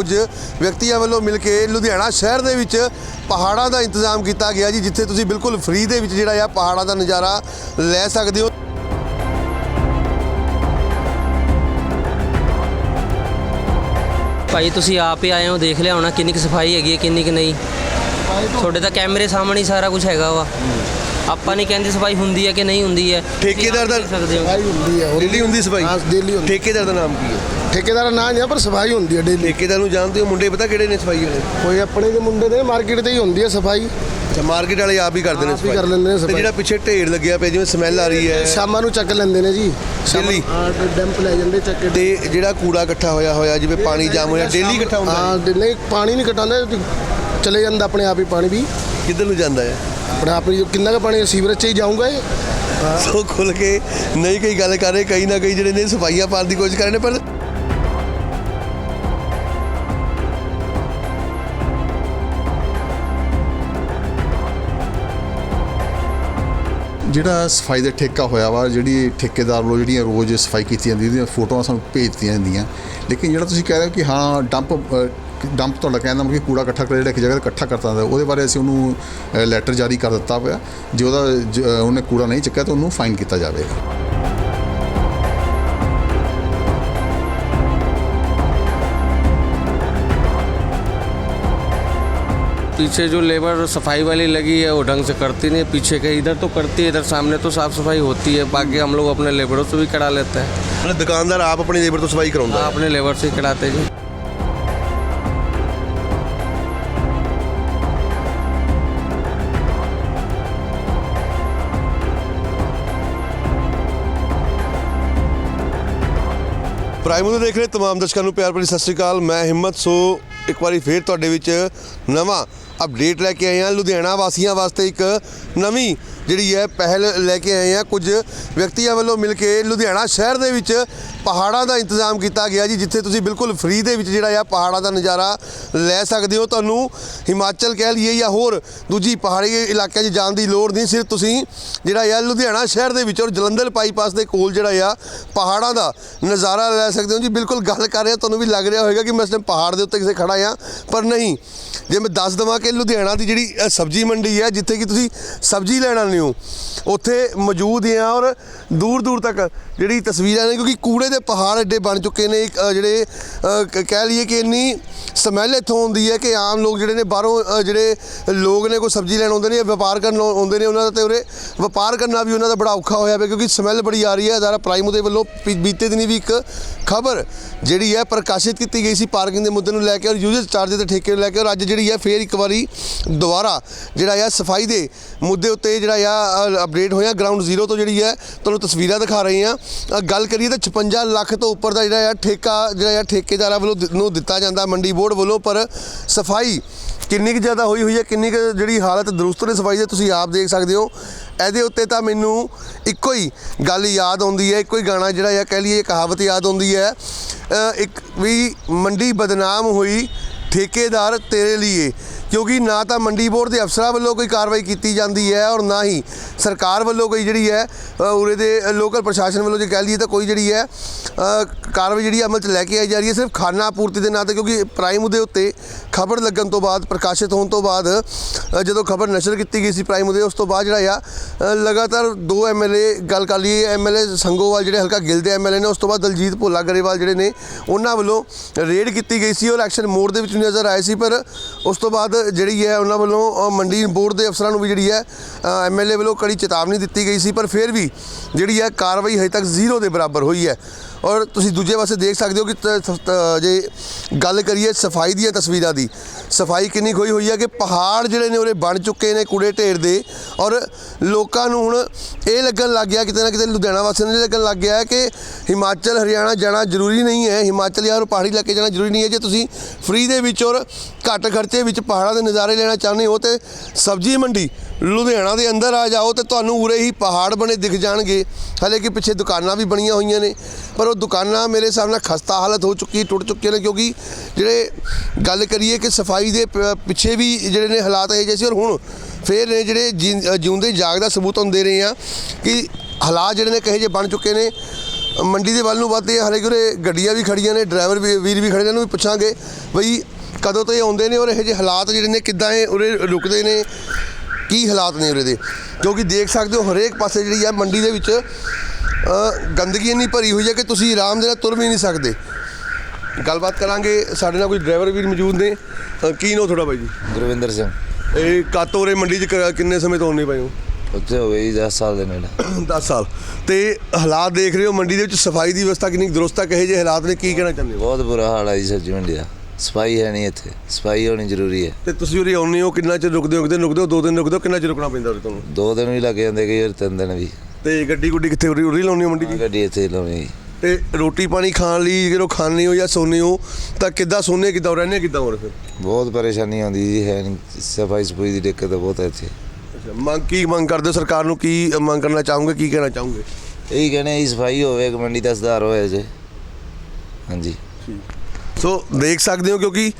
ਕੁਝ ਵਿਅਕਤੀਆਂ ਵੱਲੋਂ ਮਿਲ ਕੇ ਲੁਧਿਆਣਾ ਸ਼ਹਿਰ ਦੇ ਵਿੱਚ ਪਹਾੜਾਂ ਦਾ ਇੰਤਜ਼ਾਮ ਕੀਤਾ ਗਿਆ ਜੀ ਜਿੱਥੇ ਤੁਸੀਂ ਬਿਲਕੁਲ ਫ੍ਰੀ ਦੇ ਵਿੱਚ ਜਿਹੜਾ ਆ ਪਹਾੜਾਂ ਦਾ ਨਜ਼ਾਰਾ ਲੈ ਸਕਦੇ ਹੋ। ਭਾਈ ਤੁਸੀਂ ਆਪ ਹੀ ਆਏ ਹੋ ਦੇਖ ਲਿਆ ਹੋਣਾ ਕਿੰਨੀ ਕੁ ਸਫ਼ਾਈ ਹੈਗੀ ਹੈ ਕਿੰਨੀ ਕੁ ਨਹੀਂ। ਤੁਹਾਡੇ ਤਾਂ ਕੈਮਰੇ ਸਾਹਮਣੇ ਹੀ ਸਾਰਾ ਕੁਝ ਹੈਗਾ ਵਾ। ਆਪਾਂ ਨਹੀਂ ਕਹਿੰਦੇ ਸਫ਼ਾਈ ਹੁੰਦੀ ਹੈ ਕਿ ਨਹੀਂ ਹੁੰਦੀ ਹੈ। ਠੇਕੇਦਾਰ ਦਾ- ਦੇਖ ਸਕਦੇ ਹੋ। ਸਫ਼ਾਈ ਹੁੰਦੀ ਹੈ ਦਿੱਲੀ ਹੁੰਦੀ ਸਫ਼ਾਈ? ਹਾਂ ਡੇਲੀ ਹੁੰਦੀ। ਠੇਕੇਦਾਰ ਦਾ ਨਾਮ ਕੀ ਹੈ? ਠੇਕੇਦਾਰ ਦਾ ਨਾਂ ਨਹੀਂ ਪਰ ਸਫ਼ਾਈ ਹੁੰਦੀ ਹੈ ਡੇਲੀ ਠੇਕੇਦਾਰ ਨੂੰ ਜਾਣਦੇ ਹੋ ਮੁੰਡੇ ਪਤਾ ਕਿਹੜੇ ਨੇ ਸਫ਼ਾਈ ਵਾਲੇ? ਕੋਈ ਆਪਣੇ ਦੇ ਮੁੰਡੇ ਦੇ ਮਾਰਕੀਟ ਤੇ ਹੀ ਹੁੰਦੀ ਹੈ ਸਫ਼ਾਈ। ਅੱਛਾ ਮਾਰਕੀਟ ਵਾਲੇ ਆਪ ਹੀ ਕਰਦੇ ਨੇ ਆਪ ਹੀ ਸਫ਼ਾਈ। ਕਰ ਲੈਂਦੇ ਨੇ ਤੇ ਸਫ਼ਾਈ। ਜਿਹੜਾ ਪਿੱਛੇ ਢੇਰ ਲੱਗਿਆ ਪਿਆ ਜਿਵੇਂ ਸਮੈਲ ਆ ਰਹੀ ਹੈ। ਸ਼ਾਮਾਂ ਨੂੰ ਚੱਕ ਲੈਂਦੇ ਨੇ ਜੀ। ਸ਼ਾਮਾਂ- ਡੇਲੀ? ਹਾਂ ਤੇ ਡੰਪ ਲੈ ਜਾਂਦੇ ਚੱਕ ਕੇ। ਤੇ ਜਿਹੜਾ ਕੂੜਾ ਇਕੱਠਾ ਹੋਇਆ ਹੋਇਆ ਜਿਵੇਂ ਪਾਣੀ ਜਾਮ ਹੋਇਆ ਡੇਲੀ ਇਕੱਠਾ ਹੁੰਦਾ ਹਾਂ? ਡੇ- ਨਹੀਂ ਪਾਣੀ ਨਹੀਂ ਘਟਾਉਂਦੇ ਚਲੇ ਜਾਂਦਾ ਆਪਣੇ ਆਪ ਹੀ ਪਾਣੀ ਵੀ? ਕਿੱਧਰ ਨੂੰ ਜਾਂਦਾ ਹੈ? ਆਪਣੇ ਆਪ ਹੀ ਕਿੰਨਾ ਕੁ ਪਾਣੀ ਸੀਵਰੇਜ ਚ ਹੀ ਜਾਊਗਾ ਇਹ? ਸੋ ਖੁੱਲ ਕੇ ਨਹੀਂ ਕਈ ਗੱਲ ਕਰ ਰਹੇ, ਕਈ ਨਾ ਕਈ ਜਿਹੜੇ ਨੇ ਸਫਾਈਆਂ ਪਾਉਣ ਦੀ ਕੋਸ਼ਿਸ਼ ਕਰ ਰਹੇ ਨੇ, ਪਰ ਜਿਹੜਾ ਸਫ਼ਾਈ ਦਾ ਠੇਕਾ ਹੋਇਆ ਵਾ, ਜਿਹੜੀ ਠੇਕੇਦਾਰ ਵੱਲੋਂ ਜਿਹੜੀਆਂ ਰੋਜ਼ ਸਫ਼ਾਈ ਕੀਤੀ ਜਾਂਦੀ, ਉਹਦੀਆਂ ਫੋਟੋਆਂ ਸਾਨੂੰ ਭੇਜ ਦਿੱਤੀਆਂ ਜਾਂਦੀਆਂ। ਲੇਕਿਨ ਜਿਹੜਾ ਤੁਸੀਂ ਕਹਿ ਰਹੇ ਹੋ ਕਿ ਹਾਂ ਡੰਪ ਡੰਪ ਤੁਹਾਡਾ ਕਹਿੰਦਾ ਮਤਲਬ ਕਿ ਕੂੜਾ ਇਕੱਠਾ ਕਰ ਜਿਹੜਾ ਇੱਕ ਜਗ੍ਹਾ ਤੇ ਇਕੱਠਾ ਕਰਤਾ ਹੁੰਦਾ ਉਹਦੇ ਬਾਰੇ ਅਸੀਂ ਉਹਨੂੰ ਅ, ਲੈਟਰ ਜਾਰੀ ਕਰ ਦਿੱਤਾ ਪਿਆ ਜੇ ਉਹਦਾ ਜ- ਅ, ਉਹਨੇ ਕੂੜਾ ਨਹੀਂ ਚੱਕਿਆ ਤਾਂ ਉਹਨੂੰ ਫਾਈਨ ਕੀਤਾ ਜਾਵੇਗਾ पीछे जो लेबर सफाई वाली लगी है वो ढंग से करती नहीं है पीछे के इधर तो करती है इधर सामने तो साफ सफाई होती है बाकी हम लोग अपने लेबरों से भी करा लेते हैं ਮਤਲਬ ਦੁਕਾਨਦਾਰ ਆਪ ਆਪਣੀ ਲੇਬਰ ਤੋਂ ਸਫਾਈ ਕਰਾਉਂਦਾ ਹੈ अपने लेबर से ही कराते हैं जी ਪ੍ਰਾਈਮ ਨੂੰ ਦੇਖ ਰਹੇ ਤਮਾਮ ਦਰਸ਼ਕਾਂ ਨੂੰ ਪਿਆਰ ਭਰੀ ਸਤਿ ਸ੍ਰੀ ਅਕਾਲ। ਮੈਂ ਹਿੰਮਤ, ਸੋ ਇੱਕ ਵਾਰੀ ਫੇਰ ਤੁਹਾਡੇ ਵਿੱਚ ਨਵਾਂ ਅਪਡੇਟ ਲੈ ਕੇ ਆਏ ਹਾਂ। ਲੁਧਿਆਣਾ ਵਾਸੀਆਂ ਵਾਸਤੇ ਇੱਕ ਨਵੀਂ ਜਿਹੜੀ ਹੈ ਪਹਿਲ ਲੈ ਕੇ ਆਏ ਹਾਂ। ਕੁਝ ਵਿਅਕਤੀਆਂ ਵੱਲੋਂ ਮਿਲ ਕੇ ਲੁਧਿਆਣਾ ਸ਼ਹਿਰ ਦੇ ਵਿੱਚ ਪਹਾੜਾਂ ਦਾ ਇੰਤਜ਼ਾਮ ਕੀਤਾ ਗਿਆ ਜੀ, ਜਿੱਥੇ ਤੁਸੀਂ ਬਿਲਕੁਲ ਫ੍ਰੀ ਦੇ ਵਿੱਚ ਜਿਹੜਾ ਆ ਪਹਾੜਾਂ ਦਾ ਨਜ਼ਾਰਾ ਲੈ ਸਕਦੇ ਹੋ। ਤੁਹਾਨੂੰ ਹਿਮਾਚਲ ਕਹਿ ਲਈਏ ਜਾਂ ਹੋਰ ਦੂਜੀ ਪਹਾੜੀ ਇਲਾਕਿਆਂ 'ਚ ਜਾਣ ਦੀ ਲੋੜ ਨਹੀਂ। ਸਿਰਫ ਤੁਸੀਂ ਜਿਹੜਾ ਆ ਲੁਧਿਆਣਾ ਸ਼ਹਿਰ ਦੇ ਵਿੱਚ ਔਰ ਜਲੰਧਰ ਬਾਈਪਾਸ ਦੇ ਕੋਲ ਜਿਹੜਾ ਆ ਪਹਾੜਾਂ ਦਾ ਨਜ਼ਾਰਾ ਲੈ ਸਕਦੇ ਹੋ। ਜੀ, ਬਿਲਕੁਲ ਗੱਲ ਕਰ ਰਿਹਾ ਤੁਹਾਨੂੰ ਵੀ ਲੱਗ ਰਿਹਾ ਹੋਵੇਗਾ ਕਿ ਮੈਂ ਇਸ ਟਾਈਮ ਪਹਾੜ ਦੇ ਉੱਤੇ ਕਿਸੇ ਖੜਾ ਆ, ਪਰ ਨਹੀਂ। ਜੇ ਮੈਂ ਦੱਸ ਦਵਾਂ ਕਿ ਲੁਧਿਆਣਾ ਦੀ ਜਿਹੜੀ ਸਬਜ਼ੀ ਮੰਡੀ ਹੈ ਜਿੱਥੇ ਕਿ ਤੁਸੀਂ ਸਬਜ਼ੀ ਲੈਣ ਆਉਂਦੇ ਹੋ ਉੱਥੇ ਮੌਜੂਦ ਹੈ ਔਰ ਦੂਰ ਦੂਰ ਤੱਕ ਜਿਹੜੀ ਤਸਵੀਰਾਂ ਨੇ ਕਿਉਂਕਿ ਕੂੜੇ ਦੇ ਪਹਾੜ ਐਡੇ ਬਣ ਚੁੱਕੇ ਨੇ ਇੱਕ, ਜਿਹੜੇ ਕਹਿ ਲਈਏ ਕਿ ਇੰਨੀ ਸਮੈਲ ਇੱਥੋਂ ਆਉਂਦੀ ਹੈ ਕਿ ਆਮ ਲੋਕ ਜਿਹੜੇ ਨੇ ਬਾਹਰੋਂ ਜਿਹੜੇ ਲੋਕ ਨੇ ਕੋਈ ਸਬਜ਼ੀ ਲੈਣ ਆਉਂਦੇ ਨੇ ਵਪਾਰ ਕਰਨ ਆਉਂਦੇ ਨੇ ਉਹਨਾਂ ਦਾ ਤੇ ਉਰੇ ਵਪਾਰ ਕਰਨਾ ਵੀ ਉਹਨਾਂ ਦਾ ਬੜਾ ਔਖਾ ਹੋਇਆ ਪਿਆ ਕਿਉਂਕਿ ਸਮੈਲ ਬੜੀ ਆ ਰਹੀ ਹੈ ਜ਼ਾਰਾ ਪ੍ਰਾਈਮ ਦੇ ਵੱਲੋਂ ਬੀ- ਬੀਤੇ ਦਿਨੀ ਵੀ ਇੱਕ ਖਬਰ ਜਿਹੜੀ ਹੈ ਪ੍ਰਕਾਸ਼ਿਤ ਕੀਤੀ ਗਈ ਸੀ ਪਾਰਕਿੰਗ ਦੇ ਮੁੱਦੇ ਨੂੰ ਲੈ ਕੇ ਔਰ ਯੂਜ਼ਰ ਚਾਰਜ ਦੇ ਠੇਕੇ ਨੂੰ ਲੈ ਕੇ ਔਰ ਅੱਜ ਜਿਹੜੀ ਹੈ ਫੇਰ ਇੱਕ ਵਾਰੀ ਦੁਬਾਰਾ ਜਿਹੜਾ ਆ ਸਫ਼ਾਈ ਦੇ ਮੁੱਦੇ ਉੱਤੇ ਜਿਹੜਾ ਆ ਅਪਡੇਟ ਹੋਇਆ। ਗਰਾਊਂਡ ਜ਼ੀਰੋ ਤੋਂ ਜਿਹੜੀ ਹੈ ਤੁਹਾਨੂੰ ਤਸਵੀਰਾਂ ਦਿਖਾ ਰਹੇ ਆ ਗੱਲ ਕਰੀਏ ਤਾਂ 56 ਲੱਖ ਤੋਂ ਉੱਪਰ ਦਾ ਜਿਹੜਾ ਆ ਠੇਕਾ, ਜਿਹੜਾ ਆ ਠੇਕੇਦਾਰਾਂ ਵੱਲੋਂ ਨੂੰ ਦਿੱਤਾ ਜਾਂਦਾ, ਮੰਡੀ ਬੋਰਡ ਵੱਲੋਂ। ਪਰ ਸਫ਼ਾਈ ਕਿੰਨੀ ਕੁ ਜ਼ਿਆਦਾ ਹੋਈ ਹੋਈ ਹੈ? ਕਿੰਨੀ ਕੁ ਜਿਹੜੀ ਹਾਲਤ ਦਰੁਸਤ ਨੇ ਸਫ਼ਾਈ ਦੇ? ਤੁਸੀਂ ਆਪ ਦੇਖ ਸਕਦੇ ਹੋ। ਇਹਦੇ ਉੱਤੇ ਤਾਂ ਮੈਨੂੰ ਇੱਕੋ ਹੀ ਗੱਲ ਯਾਦ ਆਉਂਦੀ ਹੈ। ਇੱਕੋ ਹੀ ਗਾਣਾ ਜਿਹੜਾ ਆ, ਕਹਿ ਲਈਏ ਕਹਾਵਤ ਯਾਦ ਆਉਂਦੀ ਹੈ। ਇੱਕ ਵੀ ਮੰਡੀ ਬਦਨਾਮ ਹੋਈ ਠੇਕੇਦਾਰ ਤੇਰੇ ਲਈ ਕਿਉਂਕਿ ਨਾ ਤਾਂ ਮੰਡੀ ਬੋਰਡ ਦੇ ਅਫਸਰਾਂ ਵੱਲੋਂ ਕੋਈ ਕਾਰਵਾਈ ਕੀਤੀ ਜਾਂਦੀ ਹੈ ਔਰ ਨਾ ਹੀ ਸਰਕਾਰ ਵੱਲੋਂ ਕੋਈ ਜਿਹੜੀ ਹੈ ਉਰੇ ਦੇ ਲੋਕਲ ਪ੍ਰਸ਼ਾਸਨ ਵੱਲੋਂ ਜੇ ਕਹਿ ਲਈਏ ਤਾਂ ਕੋਈ ਜਿਹੜੀ ਹੈ ਕਾਰਵਾਈ ਜਿਹੜੀ ਅਮਲ 'ਚ ਲੈ ਕੇ ਆਈ ਜਾ ਰਹੀ ਹੈ ਸਿਰਫ ਖਾਨਾ ਆਪੂਰਤੀ ਦੇ ਨਾਂ ਤੇ ਕਿਉਂਕਿ ਪ੍ਰਾਈਮ ਦੇ ਉੱਤੇ ਖਬਰ ਲੱਗਣ ਤੋਂ ਬਾਅਦ, ਪ੍ਰਕਾਸ਼ਿਤ ਹੋਣ ਤੋਂ ਬਾਅਦ ਜਦੋਂ ਖਬਰ ਨਸ਼ਰ ਕੀਤੀ ਗਈ ਸੀ ਪ੍ਰਾਈਮ ਦੇ ਉਸ ਤੋਂ ਬਾਅਦ ਜਿਹੜਾ ਆ ਲਗਾਤਾਰ ਦੋ ਐਮਐਲਏ ਗੱਲ ਕਰ ਲਈਏ ਐਮਐਲਏ ਸੰਗੋਵਾਲ ਜਿਹੜੇ ਹਲਕਾ ਗਿੱਲ ਦੇ ਐਮਐਲਏ ਨੇ, ਉਸ ਤੋਂ ਬਾਅਦ ਦਲਜੀਤ ਭੋਲਾ ਗਰੇਵਾਲ ਜਿਹੜੇ ਨੇ, ਉਹਨਾਂ ਵੱਲੋਂ ਰੇਡ ਕੀਤੀ ਗਈ ਸੀ ਔਰ ਐਕਸ਼ਨ ਮੋਡ ਦੇ ਵਿੱਚ ਨਜ਼ਰ ਆਏ ਸੀ, ਪਰ ਉਸ ਤੋਂ ਬਾਅਦ ਜਿਹੜੀ ਹੈ ਉਹਨਾਂ ਵੱਲੋਂ ਮੰਡੀ ਬੋਰਡ ਦੇ ਅਫਸਰਾਂ ਨੂੰ ਵੀ ਜਿਹੜੀ ਹੈ ਐਮਐਲਏ ਵੱਲੋਂ ਕੜੀ ਚੇਤਾਵਨੀ ਦਿੱਤੀ ਗਈ ਸੀ, ਪਰ ਫਿਰ ਵੀ ਜਿਹੜੀ ਹੈ ਕਾਰਵਾਈ ਹਜੇ ਤੱਕ ਜ਼ੀਰੋ ਦੇ ਬਰਾਬਰ ਹੋਈ ਹੈ। ਔਰ ਤੁਸੀਂ ਦੂਜੇ ਪਾਸੇ ਦੇਖ ਸਕਦੇ ਹੋ ਕਿ ਜੇ ਗੱਲ ਕਰੀਏ ਸਫ਼ਾਈ ਦੀਆਂ ਤਸਵੀਰਾਂ ਦੀ, ਸਫ਼ਾਈ ਕਿੰਨੀ ਖੋਈ ਹੋਈ ਹੈ ਕਿ ਪਹਾੜ ਜਿਹੜੇ ਨੇ ਉਹਦੇ ਬਣ ਚੁੱਕੇ ਨੇ ਕੂੜੇ ਢੇਰ ਦੇ, ਔਰ ਲੋਕਾਂ ਨੂੰ ਹੁਣ ਇਹ ਲੱਗਣ ਲੱਗ ਗਿਆ ਕਿਤੇ ਨਾ ਕਿਤੇ ਲੁਧਿਆਣਾ ਵਾਸੀਆਂ ਨੂੰ ਇਹ ਲੱਗਣ ਲੱਗ ਗਿਆ ਹੈ ਕਿ ਹਿਮਾਚਲ, ਹਰਿਆਣਾ ਜਾਣਾ ਜ਼ਰੂਰੀ ਨਹੀਂ ਹੈ, ਹਿਮਾਚਲ ਜਾਂ ਹੋਰ ਪਹਾੜੀ ਇਲਾਕੇ ਜਾਣਾ ਜ਼ਰੂਰੀ ਨਹੀਂ ਹੈ। ਜੇ ਤੁਸੀਂ ਫ੍ਰੀ ਦੇ ਵਿੱਚ ਔਰ ਘੱਟ ਖਰਚੇ ਵਿੱਚ ਪਹਾੜ ਦੇ ਨਜ਼ਾਰੇ ਲੈਣਾ ਚਾਹੁੰਦੇ ਹੋ ਤੇ ਸਬਜ਼ੀ ਮੰਡੀ ਲੁਧਿਆਣਾ ਦੇ ਅੰਦਰ ਆ ਜਾਓ ਤੇ ਤੁਹਾਨੂੰ ਉਰੇ ਹੀ ਪਹਾੜ ਬਣੇ ਦਿਖ ਜਾਣਗੇ। ਹਲੇ ਕਿ ਪਿੱਛੇ ਦੁਕਾਨਾਂ ਵੀ ਬਣੀਆਂ ਹੋਈਆਂ ਨੇ। ਪਰ ਉਹ ਦੁਕਾਨਾਂ ਮੇਰੇ ਹਿਸਾਬ ਨਾਲ ਖਸਤਾ ਹਾਲਤ ਹੋ ਚੁੱਕੀ, ਟੁੱਟ ਚੁੱਕੀਆਂ ਨੇ ਕਿਉਂਕਿ ਜਿਹੜੇ ਗੱਲ ਕਰੀਏ ਕਿ ਸਫ਼ਾਈ ਦੇ ਪਿੱਛੇ ਵੀ ਜਿਹੜੇ ਨੇ ਹਾਲਾਤ ਇਹ ਜਿਹੇ ਸੀ ਔਰ ਹੁਣ ਫੇਰ ਨੇ ਜਿਹੜੇ ਜੀ- ਜਿਉਂਦੇ ਜਾਗ ਦਾ ਸਬੂਤ ਹੁੰਦੇ ਰਹੇ ਆ ਕਿ ਹਾਲਾਤ ਜਿਹੜੇ ਨੇ ਕਹੇ ਜੇ ਬਣ ਚੁੱਕੇ ਨੇ। ਮੰਡੀ ਦੇ ਵੱਲ ਨੂੰ ਵੱਧਦੇ ਆ, ਹਲੇ ਕਿ ਗੱਡੀਆਂ ਵੀ ਖੜੀਆਂ ਨੇ, ਡਰਾਈਵਰ ਵੀ, ਵੀਰ ਵੀ ਖੜੇ ਨੇ, ਉਹਨੂੰ ਵੀ ਪੁੱਛਾਂਗੇ। ਬਈ ਕਦੋਂ ਤੋਂ ਇਹ ਆਉਂਦੇ ਨੇ ਔਰ ਇਹੋ ਜਿਹੇ ਹਾਲਾਤ ਜਿਹੜੇ ਨੇ ਕਿੱਦਾਂ ਇਹ ਉਰੇ ਰੁਕਦੇ ਨੇ? ਕੀ ਹਾਲਾਤ ਨੇ ਉਰੇ ਦੇ? ਕਿਉਂਕਿ ਦੇਖ ਸਕਦੇ ਹੋ ਹਰੇਕ ਪਾਸੇ ਜਿਹੜੀ ਆ ਮੰਡੀ ਦੇ ਵਿੱਚ ਗੰਦਗੀ ਇੰਨੀ ਭਰੀ ਹੋਈ ਹੈ ਕਿ ਤੁਸੀਂ ਆਰਾਮ ਦੇ ਨਾਲ ਤੁਰ ਵੀ ਨਹੀਂ ਸਕਦੇ। ਗੱਲਬਾਤ ਕਰਾਂਗੇ ਸਾਡੇ ਨਾਲ ਕੋਈ ਡਰਾਈਵਰ ਵੀਰ ਮੌਜੂਦ ਨੇ। ਕੀ ਨੋ ਤੁਹਾਡਾ ਬਾਈ ਜੀ? ਗੁਰਵਿੰਦਰ ਸਿੰਘ। ਇਹ ਕਾਤੋਂ ਉਰੇ ਮੰਡੀ 'ਚ ਕਿੰਨੇ ਸਮੇਂ ਤੋਂ ਆਉਂਦੇ ਪਏ ਹੋ? ਉੱਥੇ ਹੋ ਗਈ 10 ਸਾਲ ਦੇ ਨੇੜੇ। 10 ਸਾਲ। ਤੇ ਹਾਲਾਤ ਦੇਖ ਰਹੇ ਹੋ ਮੰਡੀ ਦੇ ਵਿੱਚ ਸਫ਼ਾਈ ਦੀ ਵਿਵਸਥਾ ਕਿੰਨੀ ਦਰੁਸਤ ਹੈ ਕਹੇ ਜੇ ਹਾਲਾਤ ਨੇ ਕੀ ਕਹਿਣਾ ਚਾਹੁੰਦੇ ਹੋ? ਬਹੁਤ ਬੁਰਾ ਹਾਲ ਹੈ ਜੀ ਸਬਜ਼ੀ ਮੰਡੀ ਦਾ। ਸਫ਼ਾਈ ਹੈ ਨਹੀਂ ਇੱਥੇ ਸਫ਼ਾਈ ਹੋਣੀ ਜ਼ਰੂਰੀ ਹੈ। ਤੇ ਤੁਸੀਂ ਉਰੇ ਆਉਂਦੇ ਹੋ ਕਿੰਨਾ ਚਿਰ ਰੁਕਦੇ ਹੋ ਕਿਤੇ ਰੁਕਦੇ ਹੋ ਦੋ ਦਿਨ ਰੁਕਦੇ ਹੋ ਕਿੰਨਾ ਚਿਰ ਰੁਕਣਾ ਪੈਂਦਾ ਉਰੇ ਤੁਹਾਨੂੰ? ਦੋ ਦਿਨ ਵੀ ਲੱਗ ਜਾਂਦੇ ਕਈ ਵਾਰ ਤਿੰਨ ਦਿਨ ਵੀ। ਤੇ ਗੱਡੀ ਗੁੱਡੀ ਕਿੱਥੇ ਉਰੇ ਉਰੇ ਲਾਉਣੀ ਹੋ ਮੰਡੀ 'ਚ ਗੱਡੀ ਇੱਥੇ ਲਾਉਣੀ ਤੇ ਰੋਟੀ ਪਾਣੀ ਖਾਣ ਲਈ ਜਦੋਂ ਖਾਣੇ ਹੋ ਜਾਂ ਸੌਂਦੇ ਹੋ ਤਾਂ ਕਿੱਦਾਂ ਸੌਂਦੇ ਕਿੱਦਾਂ ਰਹਿੰਦੇ ਕਿੱਦਾਂ ਹੋਰ ਫਿਰ? ਬਹੁਤ ਪਰੇਸ਼ਾਨੀ ਆਉਂਦੀ ਜੀ ਹੈ ਨਹੀਂ ਸਫ਼ਾਈ ਸਫੂਈ ਦੀ ਦਿੱਕਤ ਬਹੁਤ ਹੈ ਇੱਥੇ। ਅੱਛਾ ਮੰਗ ਕੀ ਮੰਗ ਕਰਦੇ ਹੋ ਸਰਕਾਰ ਨੂੰ ਕੀ ਮੰਗ ਕਰਨਾ ਚਾਹੋਗੇ ਕੀ ਕਹਿਣਾ ਚਾਹੋਗੇ? ਇਹੀ ਕਹਿੰਦੇ ਜੀ ਸਫ਼ਾਈ ਹੋਵੇ ਇੱਕ ਮੰਡੀ ਦਾ ਸੁਧਾਰ ਹੋਇਆ ਜੇ। ਹਾਂਜੀ। ਸੋ ਦੇਖ ਸਕਦੇ ਹੋ ਕਿਉਂਕਿ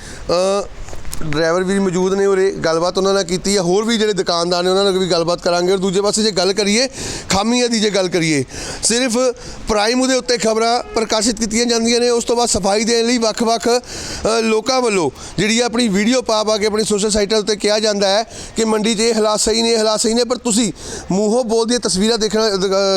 ਡਰਾਈਵਰ ਵੀ ਮੌਜੂਦ ਨੇ ਉਰੇ, ਗੱਲਬਾਤ ਉਹਨਾਂ ਨਾਲ ਕੀਤੀ ਹੈ। ਹੋਰ ਵੀ ਜਿਹੜੇ ਦੁਕਾਨਦਾਰ ਨੇ, ਉਹਨਾਂ ਨਾਲ ਵੀ ਗੱਲਬਾਤ ਕਰਾਂਗੇ। ਔਰ ਦੂਜੇ ਪਾਸੇ ਜੇ ਗੱਲ ਕਰੀਏ, ਖਾਮੀਆਂ ਦੀ ਜੇ ਗੱਲ ਕਰੀਏ, ਸਿਰਫ ਪ੍ਰਾਈਮ ਦੇ ਉੱਤੇ ਖਬਰਾਂ ਪ੍ਰਕਾਸ਼ਿਤ ਕੀਤੀਆਂ ਜਾਂਦੀਆਂ ਨੇ। ਉਸ ਤੋਂ ਬਾਅਦ ਸਫ਼ਾਈ ਦੇਣ ਲਈ ਵੱਖ-ਵੱਖ ਲੋਕਾਂ ਵੱਲੋਂ ਜਿਹੜੀ ਹੈ ਆਪਣੀ ਵੀਡੀਓ ਪਾ ਪਾ ਕੇ ਆਪਣੀ ਸੋਸ਼ਲ ਸਾਈਟਾਂ ਉੱਤੇ ਕਿਹਾ ਜਾਂਦਾ ਹੈ ਕਿ ਮੰਡੀ 'ਚ ਇਹ ਹਾਲਾਤ ਸਹੀ ਨੇ, ਇਹ ਹਾਲਾਤ ਸਹੀ ਨੇ, ਪਰ ਤੁਸੀਂ ਮੂੰਹੋਂ ਬੋਲਦੀਆਂ ਤਸਵੀਰਾਂ ਦੇਖਣਾ